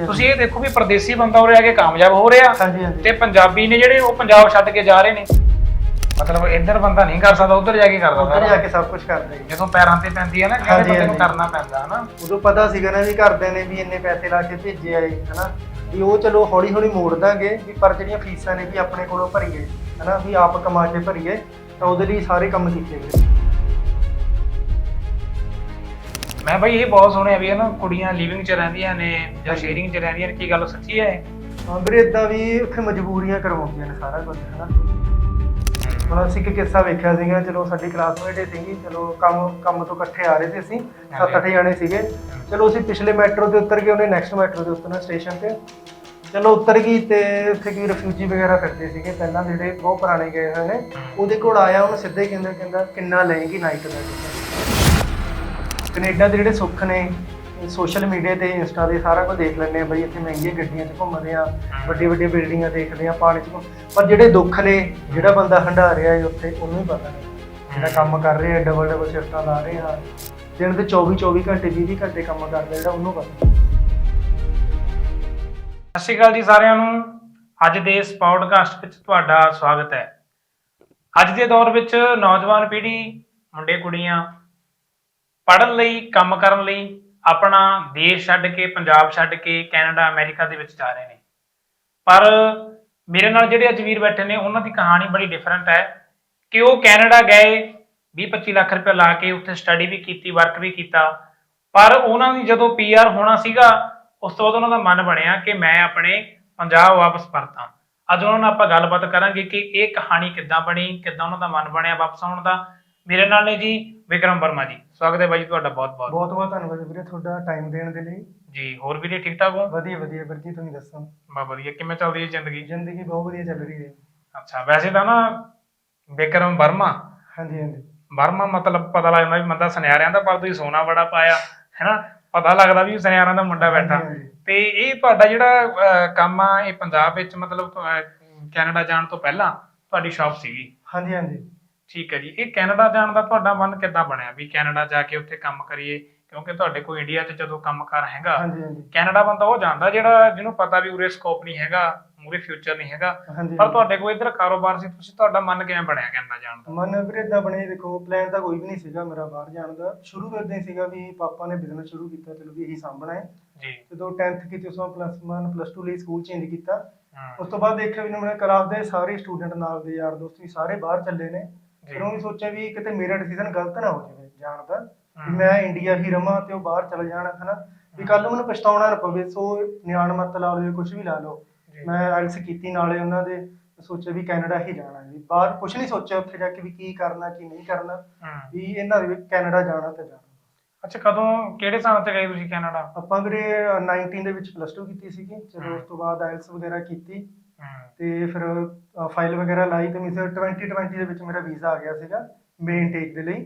ਹਾਂਜੀ। ਤੁਸੀਂ ਇਹ ਦੇਖੋ ਵੀ ਪਰਦੇਸੀ ਬੰਦਾ ਉਰੇ ਆ ਕੇ ਕਾਮਯਾਬ ਹੋ ਰਿਹਾ ਹਾਂਜੀ ਹਾਂਜੀ। ਤੇ ਪੰਜਾਬੀ ਨੇ ਜਿਹੜੇ ਉਹ ਪੰਜਾਬ ਛੱਡ ਕੇ ਜਾ ਰਹੇ ਨੇ। ਮਤਲਬ ਇੱਧਰ ਬੰਦਾ ਨਹੀਂ ਕਰ ਸਕਦਾ ਉੱਧਰ ਜਾ ਕੇ ਕਰਦਾ ਉੱਧਰ ਜਾ ਸਾਰਾ। ਕੇ ਸਭ ਕੁਝ ਕਰਦੇ ਜੀ ਜਦੋਂ ਪੈਰਾਂ ਤੇ ਪੈਂਦੀ ਹੈ ਨਾ ਕਹਿੰਦੇ ਹਾਂਜੀ, ਬੰਦੇ ਨੂੰ ਹਾਂਜੀ। ਕਰਨਾ ਪੈਂਦਾ ਹਨਾ? ਉਦੋਂ ਪਤਾ ਸੀਗਾ ਨਾ ਵੀ ਘਰਦਿਆਂ ਨੇ ਵੀ ਇੰਨੇ ਪੈਸੇ ਲਾ ਕੇ ਭੇਜੇ ਆਏ ਹਨਾ? ਵੀ ਉਹ ਚਲੋ ਹੌਲੀ ਹੌਲੀ ਮੋੜ ਦਾਂਗੇ ਵੀ ਪਰ ਜਿਹੜੀਆਂ ਫੀਸਾਂ ਨੇ ਵੀ ਆਪਣੇ ਕੋਲੋਂ ਭਰੀਏ ਹਨਾ? ਵੀ ਆਪ ਕਮਾ ਕੇ ਭਰੀਏ ਤਾਂ ਉਹਦੇ ਲਈ ਸਾਰੇ ਕੰਮ ਕੀਤੇ ਗਏ। ਮੈਂ ਬਈ ਇਹ ਬਹੁਤ ਸੁਣਿਆ ਵੀ ਹੈ ਨਾ ਕੁੜੀਆਂ ਲਿਵਿੰਗ 'ਚ ਰਹਿੰਦੀਆਂ ਨੇ ਜਾਂ ਸ਼ੇਅਰਿੰਗ 'ਚ ਰਹਿੰਦੀਆਂ ਨੇ ਕੀ ਗੱਲ ਸੱਚੀ ਹੈ ਇਹ? ਹਾਂ ਵੀਰੇ ਇਦਾਂ ਵੀ ਉੱਥੇ ਮਜਬੂਰੀਆਂ ਕਰਵਾਉਂਦੀਆਂ ਨੇ ਸਾਰਾ ਕੁਝ ਹਨਾ। ਹੁਣ ਅਸੀਂ ਇੱਕ ਕਿੱਸਾ ਵੇਖਿਆ ਸੀਗਾ ਚਲੋ ਸਾਡੀ ਕਲਾਸਮੇਟ ਹੀ ਸੀਗੀ ਚਲੋ ਕੰਮ ਕੰਮ ਤੋਂ ਇਕੱਠੇ ਆ ਰਹੇ ਸੀ ਅਸੀਂ ਸੱਤ ਅੱਠ ਜਾਣੇ ਸੀਗੇ। ਚਲੋ ਅਸੀਂ ਪਿਛਲੇ ਮੈਟਰੋ ਤੇ ਉਤਰ ਗਏ ਉਹਨੇ ਨੈਕਸਟ ਮੈਟਰੋ ਤੇ ਉਤਰਨਾ ਸਟੇਸ਼ਨ ਤੇ। ਚਲੋ ਉਤਰ ਗਈ ਤੇ ਉੱਥੇ ਕੋਈ ਰਿਫਿਊਜੀ ਵਗੈਰਾ ਫਿਰਦੇ ਸੀਗੇ ਪਹਿਲਾਂ ਜਿਹੜੇ ਬਹੁਤ ਪੁਰਾਣੇ ਗਏ ਹੋਏ ਨੇ ਉਹਦੇ ਕੋਲ ਆਇਆ ਉਹਨੂੰ ਸਿੱਧੇ ਕਹਿੰਦਾ ਕਹਿੰਦਾ ਕਿੰਨਾ ਲਏਗੀ ਨਾਈਟ ਦਾ ਕੈਨੇਡਾ ਦੇ ਜਿਹੜੇ ਸੁੱਖ ਨੇ ਸੋਸ਼ਲ ਮੀਡੀਆ ਤੇ ਇੰਸਟਾ ਤੇ ਸਾਰਾ ਕੁਝ ਦੇਖ ਲੈਂਦੇ ਆ ਬਈ ਇੱਥੇ ਮਹਿੰਗੀਆਂ ਗੱਡੀਆਂ 'ਚ ਘੁੰਮਦੇ ਆ ਵੱਡੀ ਵੱਡੀਆਂ ਬਿਲਡਿੰਗਾਂ ਦੇਖਦੇ ਆ ਪਾਣੀ 'ਚ ਪਰ ਜਿਹੜੇ ਦੁੱਖ ਨੇ ਜਿਹੜਾ ਬੰਦਾ ਹੰਡਾ ਰਿਹਾ ਹੈ ਉੱਥੇ ਉਹਨੂੰ ਹੀ ਪਤਾ ਨੇ ਜਿਹੜਾ ਕੰਮ ਕਰ ਰਿਹਾ ਡਬਲ ਡਬਲ ਸ਼ਿਫਟਾਂ ਲਾ ਰਿਹਾ ਦਿਨ ਦੇ 24 24 ਘੰਟੇ 20 20 ਘੰਟੇ ਕੰਮ ਕਰਦਾ ਜਿਹੜਾ ਉਹਨੂੰ ਪਤਾ ਸਤਿ ਸ਼੍ਰੀ ਅਕਾਲ ਜੀ ਸਾਰਿਆਂ ਨੂੰ। ਅੱਜ ਦੇ ਇਸ ਪੌਡਕਾਸਟ ਵਿੱਚ ਤੁਹਾਡਾ ਸਵਾਗਤ ਹੈ। ਅੱਜ ਦੇ ਦੌਰ ਵਿੱਚ ਨੌਜਵਾਨ ਪੀੜ੍ਹੀ ਮੁੰਡੇ ਕੁੜੀਆਂ ਪੜ੍ਹਨ ਲਈ, ਕੰਮ ਕਰਨ ਲਈ ਆਪਣਾ ਦੇਸ਼ ਛੱਡ ਕੇ, ਪੰਜਾਬ ਛੱਡ ਕੇ, ਕੈਨੇਡਾ, ਅਮਰੀਕਾ ਦੇ ਵਿੱਚ ਜਾ ਰਹੇ ਨੇ। ਪਰ ਮੇਰੇ ਨਾਲ ਜਿਹੜੇ ਅੱਜ ਵੀਰ ਬੈਠੇ ਨੇ, ਉਹਨਾਂ ਦੀ ਕਹਾਣੀ ਬੜੀ ਡਿਫਰੈਂਟ ਹੈ ਕਿ ਉਹ ਕੈਨੇਡਾ ਗਏ 20-25 ਲੱਖ ਰੁਪਏ ਲਾ ਕੇ ਉੱਥੇ ਸਟੱਡੀ ਵੀ ਕੀਤੀ ਵਰਕ ਵੀ ਕੀਤਾ। ਪਰ ਉਹਨਾਂ ਦੀ ਜਦੋਂ ਪੀਆਰ ਹੋਣਾ ਸੀਗਾ, ਉਸ ਤੋਂ ਬਾਅਦ ਉਹਨਾਂ ਦਾ ਮਨ ਬਣਿਆ ਕਿ ਮੈਂ ਆਪਣੇ ਪੰਜਾਬ ਵਾਪਸ ਪਰਤਾਂ। ਅੱਜ ਉਹਨਾਂ ਨਾਲ ਆਪਾਂ ਗੱਲਬਾਤ ਕਰਾਂਗੇ ਕਿ ਇਹ ਕਹਾਣੀ ਕਿੱਦਾਂ ਬਣੀ, ਕਿੱਦਾਂ ਉਹਨਾਂ ਦਾ ਮਨ ਬਣਿਆ ਵਾਪਸ ਆਉਣ ਦਾ ਮੇਰੇ ਨਾਲ ਨੇ ਜੀ ਵਿਕਰਮ ਵਰਮਾ ਜੀ। ਸਵਾਗਤ ਹੈ ਬਾਈ ਜੀ ਤੁਹਾਡਾ ਬਹੁਤ ਬਹੁਤ। ਬਹੁਤ ਬਹੁਤ ਧੰਨਵਾਦ ਵੀਰੇ ਤੁਹਾਡਾ ਟਾਈਮ ਦੇਣ ਦੇ ਲਈ। ਜੀ ਹੋਰ ਵੀਰੇ ਠੀਕ ਠਾਕ ਹੋ? ਵਧੀਆ ਵਧੀਆ ਵੀਰ ਜੀ ਤੁਸੀਂ ਦੱਸੋ? ਬਾ ਵਧੀਆ। ਕਿਵੇਂ ਚੱਲਦੀ ਹੈ ਜ਼ਿੰਦਗੀ? ਜ਼ਿੰਦਗੀ ਬਹੁਤ ਵਧੀਆ ਚੱਲ ਰਹੀ ਹੈ। ਅੱਛਾ ਵੈਸੇ ਤਾਂ ਨਾ ਵਿਕਰਮ ਵਰਮਾ। ਹਾਂਜੀ ਹਾਂਜੀ। ਵਰਮਾ ਮਤਲਬ ਪਤਾ ਲੱਗ ਜਾਂਦਾ ਵੀ ਬੰਦਾ ਸੁਨਿਆਰਿਆਂ ਦਾ ਪਰ ਤੁਸੀਂ ਸੋਨਾ ਬੜਾ ਪਾਇਆ ਹੈਨਾ? ਪਤਾ ਲੱਗਦਾ ਵੀ ਸੁਨਿਆਰਿਆਂ ਦਾ ਮੁੰਡਾ ਬੈਠਾ। ਤੇ ਇਹ ਤੁਹਾਡਾ ਜਿਹੜਾ ਕੰਮ ਆ ਇਹ ਪੰਜਾਬ ਵਿੱਚ ਮਤਲਬ ਕੈਨੇਡਾ ਜਾਣ ਤੋਂ ਪਹਿਲਾਂ ਤੁਹਾਡੀ ਸ਼ਾਪ ਸੀਗੀ। ਹਾਂਜੀ ਹਾਂਜੀ। ਠੀਕ ਹੈ ਜੀ। ਇਹ ਕੈਨੇਡਾ ਜਾਣ ਦਾ ਤੁਹਾਡਾ ਮਨ ਕਿੱਦਾਂ ਬਣਿਆ? ਵੀ ਕੈਨੇਡਾ ਜਾ ਕੇ ਉੱਥੇ ਕੰਮ ਕਰੀਏ ਕਿਉਂਕਿ ਤੁਹਾਡੇ ਕੋਲ ਇੰਡੀਆ 'ਚ ਜਦੋਂ ਕੰਮਕਾਰ ਹੈਗਾ ਹਾਂਜੀ ਹਾਂਜੀ। ਕੈਨੇਡਾ ਬੰਦਾ ਉਹ ਜਾਂਦਾ ਜਿਹੜਾ ਜਿਹਨੂੰ ਪਤਾ ਵੀ ਉਰੇ ਸਕੋਪ ਨਹੀਂ ਹੈਗਾ ਮੂਰੇ ਫਿਊਚਰ ਨਹੀਂ ਹੈਗਾ। ਹਾਂਜੀ ਪਰ ਤੁਹਾਡੇ ਕੋਲ ਇੱਧਰ ਕਾਰੋਬਾਰ ਸੀ ਤੁਸੀਂ ਤੁਹਾਡਾ ਮਨ ਕਿਵੇਂ ਬਣਿਆ ਕੈਨੇਡਾ ਜਾਣ ਦਾ? ਮਨ ਵੀਰੇ ਏਦਾਂ ਬਣੇ ਦੇਖੋ ਪਲਾਨ ਤਾਂ ਕੋਈ ਵੀ ਨਹੀਂ ਸੀਗਾ ਮੇਰਾ ਬਾਹਰ ਜਾਣ ਦਾ। ਸ਼ੁਰੂ ਏਦਾਂ ਹੀ ਸੀਗਾ ਵੀ ਪਾਪਾ ਨੇ ਬਿਜ਼ਨਸ ਸ਼ੁਰੂ ਕੀਤਾ ਚਲੋ ਵੀ ਇਹੀ ਸਾਂਭਣਾ ਹੈ। ਜੀ। ਜਦੋਂ 10th ਕੀਤੀ ਉਸ ਤੋਂ ਪਲੱਸ 1 ਪਲੱਸ 2 ਲਈ ਸਕੂਲ ਚੇਂਜ ਕੀਤਾ। ਉਸ ਤੋਂ ਬਾਅਦ ਦੇਖਿਆ ਵੀ ਮੇਰੇ ਕਲਾਸ ਦੇ ਸਾਰੇ ਸਟੂਡੈਂਟ ਨਾਲ ਦੇ ਯਾਰ ਦੋਸਤ ਵੀ ਸਾਰੇ ਬਾਹਰ ਚੱਲੇ ਨੇ। ਫਿਰ ਉਹ ਵੀ ਸੋਚਿਆ ਵੀ ਕਿਤੇ ਮੇਰਾ ਡਿਸੀਜਨ ਗਲਤ ਨਾ ਹੋ ਜਾਵੇ ਜਾਣ ਦਾ। ਵੀ। ਮੈਂ ਇੰਡੀਆ ਹੀ ਰਵਾਂ ਤੇ ਉਹ ਬਾਹਰ ਚਲ ਜਾਣ ਹਨਾ? ਵੀ ਕੱਲ ਨੂੰ ਮੈਨੂੰ ਪਛਤਾਉਣਾ ਨਾ ਪਵੇ ਸੋ ਨਿਆਣ ਮਤ ਲਾ ਲਓ ਕੁਝ ਵੀ ਲਾ ਲਓ। ਜੀ। ਮੈਂ ਆਇਲਸ ਕੀਤੀ ਨਾਲੇ ਉਹਨਾਂ ਦੇ ਸੋਚਿਆ ਵੀ ਕੈਨੇਡਾ ਹੀ ਜਾਣਾ ਵੀ ਬਾਹਰ ਕੁਝ ਨਹੀਂ ਸੋਚਿਆ ਉੱਥੇ ਜਾ ਕੇ ਵੀ ਕੀ ਕਰਨਾ ਕੀ ਨਹੀਂ ਕਰਨਾ। ਵੀ ਇਹਨਾਂ ਦੇ ਕੈਨੇਡਾ ਜਾਣਾ ਤੇ ਜਾਣਾ। ਅੱਛਾ ਕਦੋਂ ਕਿਹੜੇ ਸਾਲ ਤੇ ਗਏ ਤੁਸੀਂ ਕੈਨੇਡਾ? ਆਪਾਂ ਵੀਰੇ 19 ਦੇ ਵਿੱਚ ਪਲੱਸ 2 ਕੀਤੀ ਸੀਗੀ। ਚਲੋ ਉਸ ਤੋਂ ਬਾਅਦ ਆਇਲਸ ਵਗੈਰਾ ਕੀਤੀ। ਤੇ ਫਿਰ ਫਾਈਲ ਵਗੈਰਾ ਲਾਈ ਤੇ ਮਿਸ 2020 ਦੇ ਵਿੱਚ ਮੇਰਾ ਵੀਜ਼ਾ ਆ ਗਿਆ ਸੀਗਾ ਮੇਨ ਟੇਕ ਦੇ ਲਈ।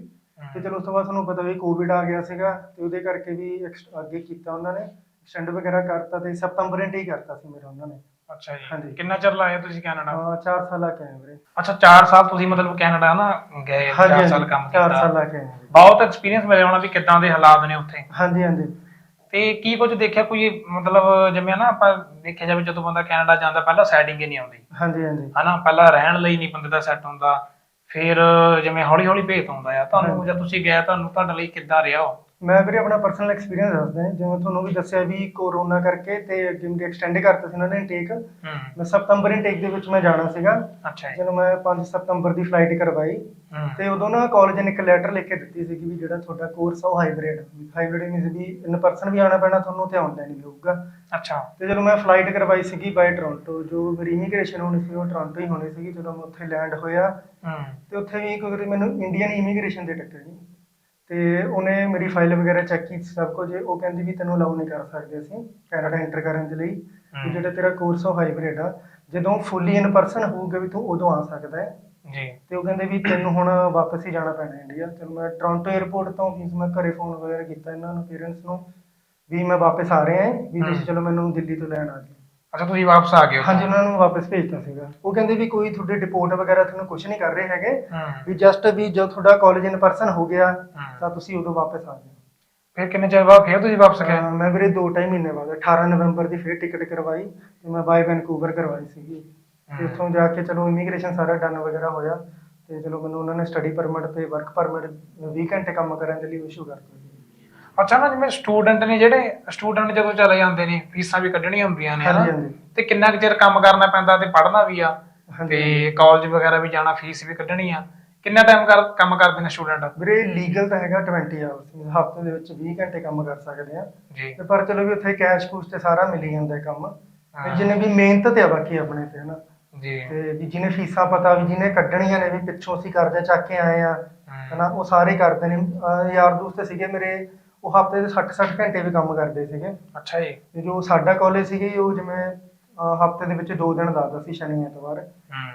ਤੇ ਚਲੋ ਉਸ ਤੋਂ ਬਾਅਦ ਤੁਹਾਨੂੰ ਪਤਾ ਵੀ ਕੋਵਿਡ ਆ ਗਿਆ ਸੀਗਾ ਤੇ ਉਹਦੇ ਕਰਕੇ ਵੀ ਅੱਗੇ ਕੀਤਾ ਉਹਨਾਂ ਨੇ। ਐਕਸਟੈਂਡ ਵਗੈਰਾ ਕਰਤਾ ਤੇ ਸਤੰਬਰ ਇੰਟ ਹੀ ਕਰਤਾ ਸੀ ਮੇਰਾ ਉਹਨਾਂ ਨੇ। ਅੱਛਾ ਜੀ। ਹਾਂਜੀ। ਕਿੰਨਾ ਚਿਰ ਲਾਇਆ ਤੁਸੀਂ ਕੈਨੇਡਾ? ਹਾਂ 4 ਸਾਲ ਲਾ ਕੇ ਆਏ ਵੀਰੇ? ਅੱਛਾ 4 ਸਾਲ ਤੁਸੀਂ ਮਤਲਬ ਕੈਨੇਡਾ ਨਾ ਗਏ 4 ਸਾਲ ਕੰਮ 4 ਕੀਤਾ। ਸਾਲ ਲਾ ਕੇ ਆਏ। ਬਹੁਤ ਐਕਸਪੀਰੀਅੰਸ ਮਿਲਿਆ ਹੋਣਾ ਵੀ ਕਿੱਦਾਂ ਦੇ ਹਾਲਾਤ ਨੇ ਉੱਥੇ। ਹਾਂਜੀ ਹਾਂਜੀ। ਤੇ ਕੀ ਕੁਝ ਦੇਖਿਆ? ਕੋਈ ਮਤਲਬ ਜਿਵੇਂ ਨਾ ਆਪਾਂ ਦੇਖਿਆ ਜਾਵੇ ਜਦੋਂ ਬੰਦਾ ਕੈਨੇਡਾ ਜਾਂਦਾ ਪਹਿਲਾਂ ਸੈਟਿੰਗ ਹੀ ਨਹੀਂ ਆਉਂਦੀ। ਹਾਂਜੀ ਹਾਂਜੀ। ਹਨਾ ਪਹਿਲਾਂ ਰਹਿਣ ਲਈ ਨਹੀਂ ਬੰਦੇ ਦਾ ਸੈੱਟ ਹੁੰਦਾ। ਫਿਰ ਜਿਵੇਂ ਹੌਲੀ ਹੌਲੀ ਭੇਤ ਆਉਂਦਾ ਆ ਤੁਹਾਨੂੰ। ਜਦ ਤੁਸੀਂ ਗਏ ਤੁਹਾਨੂੰ ਤੁਹਾਡੇ ਲਈ ਕਿੱਦਾਂ ਰਿਹਾ ਉਹ? ਮੈਂ ਵੀਰੇ ਆਪਣਾ ਪਰਸਨਲ ਐਕਸਪੀਰੀਅੰਸ ਦੱਸਦਾ ਜਿਵੇਂ ਤੁਹਾਨੂੰ ਵੀ ਦੱਸਿਆ ਵੀ ਕੋਰੋਨਾ ਕਰਕੇ ਤੇ ਅੱਗੇ ਮੇਰੇ ਐਕਸਟੈਂਡ ਕਰਤਾ ਸੀ ਉਹਨਾਂ ਨੇ ਇਨਟੇਕ ਹੂੰ। ਮੈਂ ਸਤੰਬਰ ਇਨਟੇਕ ਦੇ ਵਿੱਚ ਮੈਂ ਜਾਣਾ ਸੀਗਾ। ਅੱਛਾ ਜੀ। ਜਦੋਂ ਮੈਂ 5 ਸਤੰਬਰ ਦੀ ਫਲਾਈਟ ਕਰਵਾਈ। ਹੂੰ। ਤੇ ਉਦੋਂ ਨਾ ਕਾਲਜ ਨੇ ਇੱਕ ਲੈਟਰ ਲਿਖ ਕੇ ਦਿੱਤੀ ਸੀ ਵੀ ਜਿਹੜਾ ਤੁਹਾਡਾ ਕੋਰਸ ਆ ਉਹ ਹਾਈਬ੍ਰਿਡ ਹਾਈਬ੍ਰਿਡ ਮੀਨਸ ਵੀ ਇਨ ਪਰਸਨ ਵੀ ਆਉਣਾ ਪੈਣਾ ਤੁਹਾਨੂੰ ਤੇ ਆਨਲਾਈਨ ਵੀ ਹੋਊਗਾ। ਅੱਛਾ। ਤੇ ਜਦੋਂ ਮੈਂ ਫਲਾਈਟ ਕਰਵਾਈ ਸੀਗੀ ਬਾਈ ਟੋਰਾਂਟੋ ਜੋ ਮੇਰੀ ਇਮੀਗ੍ਰੇਸ਼ਨ ਹੋਣੀ ਸੀ ਉਹ ਟੋਰਾਂਟੋ ਹੀ ਹੋਣੀ ਸੀਗੀ ਜਦੋਂ ਮੈਂ ਉੱਥੇ ਲੈਂਡ ਹੋਇਆ। ਹੂੰ। ਤੇ ਉੱਥੇ ਵੀ ਕੋਈ ਮੈਨੂੰ ਇੰਡੀਅਨ ਇਮੀਗ੍ਰੇਸ਼ਨ ਦੇ ਟੱਕਰ ਨਹੀਂ ਤੇ ਉਹਨੇ ਮੇਰੀ ਫਾਈਲ ਵਗੈਰਾ ਚੈੱਕ ਕੀਤੀ ਸਭ ਕੁਝ ਉਹ ਕਹਿੰਦੀ ਵੀ ਤੈਨੂੰ ਅਲਾਉ ਨਹੀਂ ਕਰ ਸਕਦੇ ਅਸੀਂ ਕੈਨੇਡਾ ਐਂਟਰ ਕਰਨ ਦੇ ਲਈ ਵੀ। ਜਿਹੜਾ ਤੇਰਾ ਕੋਰਸ ਉਹ ਹਾਈਬ੍ਰਿਡ ਆ। ਜਦੋਂ ਫੁੱਲੀ ਇਨ ਪਰਸਨ ਹੋਊਗਾ ਵੀ ਤੂੰ ਉਦੋਂ ਆ ਸਕਦਾ ਹੈ। ਜੀ। ਤੇ ਉਹ ਕਹਿੰਦੇ ਵੀ ਤੈਨੂੰ ਹੁਣ ਵਾਪਸ ਹੀ ਜਾਣਾ ਪੈਣਾ ਇੰਡੀਆ। ਤੇ ਮੈਂ ਟੋਰਾਂਟੋ 에ਅਰਪੋਰਟ ਤੋਂ ਫਿਰ ਮੈਂ ਘਰੇ ਫੋਨ ਵਗੈਰਾ ਕੀਤਾ ਇਹਨਾਂ ਨੂੰ ਪੇਰੈਂਟਸ ਨੂੰ ਵੀ ਮੈਂ ਵਾਪਸ ਆ ਰਿਹਾ ਹਾਂ ਵੀ ਤੁਸੀਂ। ਚਲੋ ਮੈਨੂੰ ਦਿੱਲੀ ਤੋਂ ਲੈਣ ਆ ਜਾਓ ਅੱਛਾ ਤੁਸੀਂ ਵਾਪਸ ਆ ਗਏ ਉੱਥੋਂ? ਹਾਂਜੀ ਉਹਨਾਂ ਨੂੰ ਵਾਪਸ ਭੇਜਤਾ ਸੀਗਾ। ਉਹ ਕਹਿੰਦੇ ਵੀ ਕੋਈ ਤੁਹਾਡੇ ਡਿਪੋਰਟ ਵਗੈਰਾ ਤੁਹਾਨੂੰ ਕੁਝ ਨਹੀਂ ਕਰ ਰਹੇ ਹੈਗੇ। ਹੂੰ। ਵੀ ਜਸਟ ਵੀ ਜਦ ਤੁਹਾਡਾ ਕਾਲਜ ਇਨ ਪਰਸਨ ਹੋ ਗਿਆ। ਤਾਂ ਤੁਸੀਂ ਉਦੋਂ ਵਾਪਸ ਆ ਜਾਓ। ਫਿਰ ਕਿੰਨੇ ਚਿਰ ਬਾਅਦ ਫਿਰ ਤੁਸੀਂ ਵਾਪਸ ਗਏ? ਅਹ ਮੈਂ ਵੀਰੇ 2 ਮਹੀਨੇ ਬਾਅਦ 18 ਨਵੰਬਰ ਦੀ ਫਿਰ ਟਿਕਟ ਕਰਵਾਈ ਤੇ ਮੈਂ ਬਾਈ ਵੈਨਕੂਵਰ ਕਰਵਾਈ ਸੀਗੀ। ਤੇ। ਉੱਥੋਂ ਜਾ ਕੇ ਚਲੋ ਇਮੀਗ੍ਰੇਸ਼ਨ ਸਾਰਾ ਡਨ ਵਗੈਰਾ ਹੋਇਆ ਤੇ ਚਲੋ ਮੈਨੂੰ ਉਹਨਾਂ ਨੇ ਸਟੱਡੀ ਪਰਮਿਟ ਤੇ ਵਰਕ ਪਰਮਿਟ 20 ਘੰਟੇ ਕੰਮ ਕਰਨ ਦੇ ਲਈ ਇਸ਼ੂ ਕਰਤਾ ਸੀ ਅੱਛਾ ਨਾ ਜਿਵੇਂ ਸਟੂਡੈਂਟ ਨੇ ਜਿਹੜੇ ਸਟੂਡੈਂਟ ਜਦੋਂ ਚਲੇ ਜਾਂਦੇ ਨੇ ਫੀਸਾਂ ਵੀ ਕੱਢਣੀਆਂ ਹੁੰਦੀਆਂ ਨੇ ਹਾਂਜੀ ਹਨਾ? ਹਾਂਜੀ ਤੇ ਕਿੰਨਾ ਕੁ ਚਿਰ ਕੰਮ ਕਰਨਾ ਪੈਂਦਾ ਤੇ ਪੜ੍ਹਨਾ ਵੀ ਆ। ਹਾਂਜੀ। ਤੇ ਕਾਲਜ ਵਗੈਰਾ ਵੀ ਜਾਣਾ ਫੀਸ ਵੀ ਕੱਢਣੀ ਆ। ਕਿੰਨਾ ਟਾਈਮ ਕਰ ਕੰਮ ਕਰਦੇ ਨੇ ਸਟੂਡੈਂਟ ਵੀਰੇ ਲੀਗਲ ਤਾਂ ਹੈਗਾ 20 ਆਵਰਸ ਹਫ਼ਤੇ ਦੇ ਵਿੱਚ 20 ਘੰਟੇ ਕੰਮ ਕਰ ਸਕਦੇ ਆ। ਜੀ। ਤੇ ਪਰ ਚਲੋ ਵੀ ਉੱਥੇ ਕੈਸ਼ ਕੂਸ਼ ਤੇ ਸਾਰਾ ਮਿਲ ਹੀ ਜਾਂਦਾ ਹੈ ਕੰਮ ਹਾਂ। ਤੇ ਜਿਹਨੇ ਵੀ ਮਿਹਨਤ ਤੇ ਆ ਬਾਕੀ ਆਪਣੇ ਤੇ ਹਨਾ? ਜੀ। ਤੇ ਵੀ ਜਿਹਨੇ ਫੀਸਾਂ ਪਤਾ ਵੀ ਜਿਹਨੇ ਕੱਢਣੀਆਂ ਨੇ ਵੀ ਪਿੱਛੋਂ ਅਸੀਂ ਕਰਜ਼ਾ ਚੱਕ ਕੇ ਆਏ ਆ। ਹਨਾ? ਉਹ ਸਾਰੇ ਕਰਦੇ ਨੇ। ਅਹ ਯਾਰ ਦੋਸਤ ਸੀਗੇ ਮੇਰੇ ਉਹ ਹਫ਼ਤੇ ਦੇ 60 60 ਘੰਟੇ ਵੀ ਕੰਮ ਕਰਦੇ ਸੀਗੇ। ਅੱਛਾ ਜੀ। ਤੇ ਜੋ ਸਾਡਾ ਕਾਲਜ ਸੀਗੇ ਉਹ ਜਿਵੇਂ ਹਫ਼ਤੇ ਦੇ ਵਿੱਚ ਦੋ ਦਿਨ ਲੱਗਦਾ ਸੀ ਸ਼ਨੀ ਐਤਵਾਰ।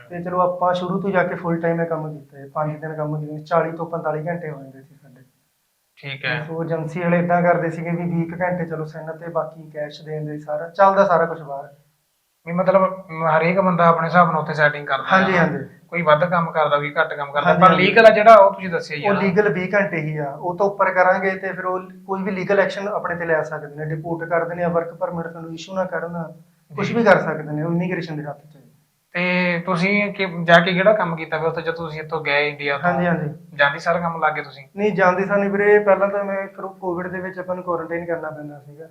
ਤੇ ਚਲੋ ਆਪਾਂ ਸ਼ੁਰੂ ਤੋਂ ਜਾ ਕੇ ਫੁੱਲ ਟਾਈਮ ਇਹ ਕੰਮ ਕੀਤਾ। ਹੈ ਪੰਜ ਦਿਨ ਕੰਮ ਕੀਤੇ 40 ਤੋਂ 45 ਘੰਟੇ ਹੋ ਜਾਂਦੇ ਸੀ ਸਾਡੇ। ਠੀਕ ਹੈ। ਸੋ ਏਜੰਸੀ ਵਾਲੇ ਇਦਾਂ ਕਰਦੇ ਸੀਗੇ ਵੀ 20 ਕੁ ਘੰਟੇ ਚਲੋ ਸੈਨ ਤੇ ਬਾਕੀ ਕੈਸ਼ ਦੇਣ ਦੇ ਸਾਰਾ ਚੱਲਦਾ ਸਾਰਾ ਕੁਝ ਬਾਹਰ। ਵੀ ਮਤਲਬ ਹਰੇਕ ਬੰਦਾ ਆਪਣੇ ਹਿਸਾਬ ਨਾਲ ਉੱਥੇ ਸੈਟਿੰਗ ਕਰਦਾ ਹਾਂਜੀ। ਹਾਂਜੀ। ਕੋਈ ਵੱਧ ਕੰਮ ਕਰਦਾ ਕੋਈ ਘੱਟ ਕੰਮ ਕਰਦਾ ਪਰ ਹਾਂਜੀ। ਲੀਗਲ ਆ ਜਿਹੜਾ ਉਹ ਤੁਸੀਂ ਦੱਸਿਆ ਹੀ ਆ ਉਹ ਨਾ। ਲੀਗਲ 20 ਘੰਟੇ ਹੀ ਆ ਉਹ ਤੋਂ ਉੱਪਰ ਕਰਾਂਗੇ ਤੇ ਫਿਰ ਉਹ ਕੋਈ ਵੀ ਲੀਗਲ ਐਕਸ਼ਨ ਆਪਣੇ ਤੇ ਲੈ ਸਕਦੇ ਨੇ ਡਿਪੋਰਟ ਕਰ ਦੇਣੇ ਆ ਵਰਕ ਪਰਮਿਟ ਤੁਹਾਨੂੰ ਇਸ਼ੂ ਨਾ ਕਰਨ ਕੁਝ। ਵੀ ਕਰ ਸਕਦੇ ਨੇ ਉਹ ਇਮੀਗ੍ਰੇਸ਼ਨ ਦੇ ਹੱਥ 'ਚ ਹੈ। ਤੇ ਤੁਸੀਂ ਕਿ ਜਾ ਕੇ ਕਿਹੜਾ ਕੰਮ ਕੀਤਾ ਫਿਰ ਉੱਥੇ ਜਦੋਂ ਤੁਸੀਂ ਇੱਥੋਂ ਗਏ ਇੰਡੀਆ ਤੋਂ ਹਾਂਜੀ ਹਾਂਜੀ ਜਾਂਦੀ ਸਾਰਾ ਕੰਮ ਲੱਗੇ ਤੁਸੀਂ ਨਹੀਂ ਜਾਂਦੇ ਸਾਨੂੰ ਵੀਰੇ ਪਹਿਲਾਂ ਤਾਂ ਮੈਂ ਕੋਵਿਡ ਦੇ ਵਿੱਚ ਆਪਾਂ ਨੂੰ ਕੁਆਰੰਟਾਈਨ ਕਰਨਾ ਪੈਂਦਾ ਸੀਗਾ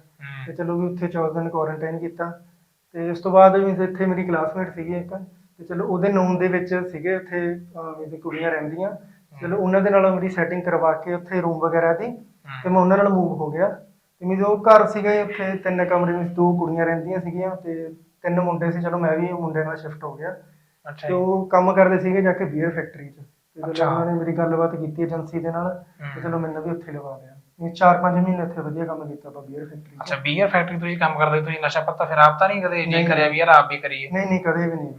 ਤੇ ਚਲੋ ਵੀ ਉੱਥੇ 14 ਦਿਨ ਕੁਆਰੰਟਾਈਨ ਕੀਤਾ ਤੇ ਉਸ ਤੋਂ ਬਾਅਦ ਵੀ ਇੱਥੇ ਮੇਰੀ ਕਲਾਸਮੇਟ ਸੀਗੀ ਇੱਕ ਤੇ ਚਲੋ ਉਹਦੇ ਨੂਨ ਦੇ ਵਿੱਚ ਸੀਗੇ ਉੱਥੇ ਮੇਰੀ ਕੁੜੀਆਂ ਰਹਿੰਦੀਆਂ। ਚਲੋ ਉਹਨਾਂ ਦੇ ਨਾਲ ਮੇਰੀ ਸੈਟਿੰਗ ਕਰਵਾ ਕੇ ਉੱਥੇ ਰੂਮ ਵਗੈਰਾ ਦੀ ਤੇ ਮੈਂ ਉਹਨਾਂ ਨਾਲ ਮੂਵ ਹੋ ਗਿਆ। ਤੇ ਮੇਰੇ ਜੋ ਘਰ ਸੀਗਾ ਜੀ, ਉੱਥੇ ਤਿੰਨ ਕਮਰੇ ਵਿੱਚ ਦੋ ਕੁੜੀਆਂ ਰਹਿੰਦੀਆਂ ਸੀਗੀਆਂ ਤੇ ਤਿੰਨ ਮੁੰਡੇ ਸੀ। ਚਲੋ ਮੈਂ ਵੀ ਉਹ ਮੁੰਡੇ ਨਾਲ ਸ਼ਿਫਟ ਹੋ ਗਿਆ। ਅੱਛਾ ਤੇ ਉਹ ਕੰਮ ਕਰਦੇ ਸੀਗੇ ਜਾ ਕੇ ਬੀਅਰ ਫੈਕਟਰੀ 'ਚ। ਤੇ ਉਹਨਾਂ ਨੇ ਮੇਰੀ ਗੱਲਬਾਤ ਕੀਤੀ ਏਜੰਸੀ ਦੇ ਨਾਲ ਤੇ। ਚਲੋ ਮੈਨੂੰ ਵੀ ਉੱਥੇ ਲਵਾ ਲਿਆ। ਇਹ 4-5 ਮਹੀਨੇ ਉੱਥੇ ਵਧੀਆ ਕੰਮ ਕੀਤਾ ਆਪਾਂ ਬੀਅਰ ਫੈਕਟਰੀ 'ਚ। ਅੱਛਾ ਬੀਅਰ ਫੈਕਟਰੀ ਤੁਸੀਂ ਕੰਮ ਕਰਦੇ ਤੁਸੀਂ ਨਸ਼ਾ ਪੱਤਾ ਫਿਰ ਆਪ ਤਾਂ ਨਹੀਂ ਕਦੇ ਨਹੀਂ। ਕਰਿਆ ਵੀ ਯਾਰ ਆਪ ਵੀ ਕਰੀਏ। ਨਹੀਂ ਨਹੀਂ ਕਦੇ ਵੀ ਨਹੀਂ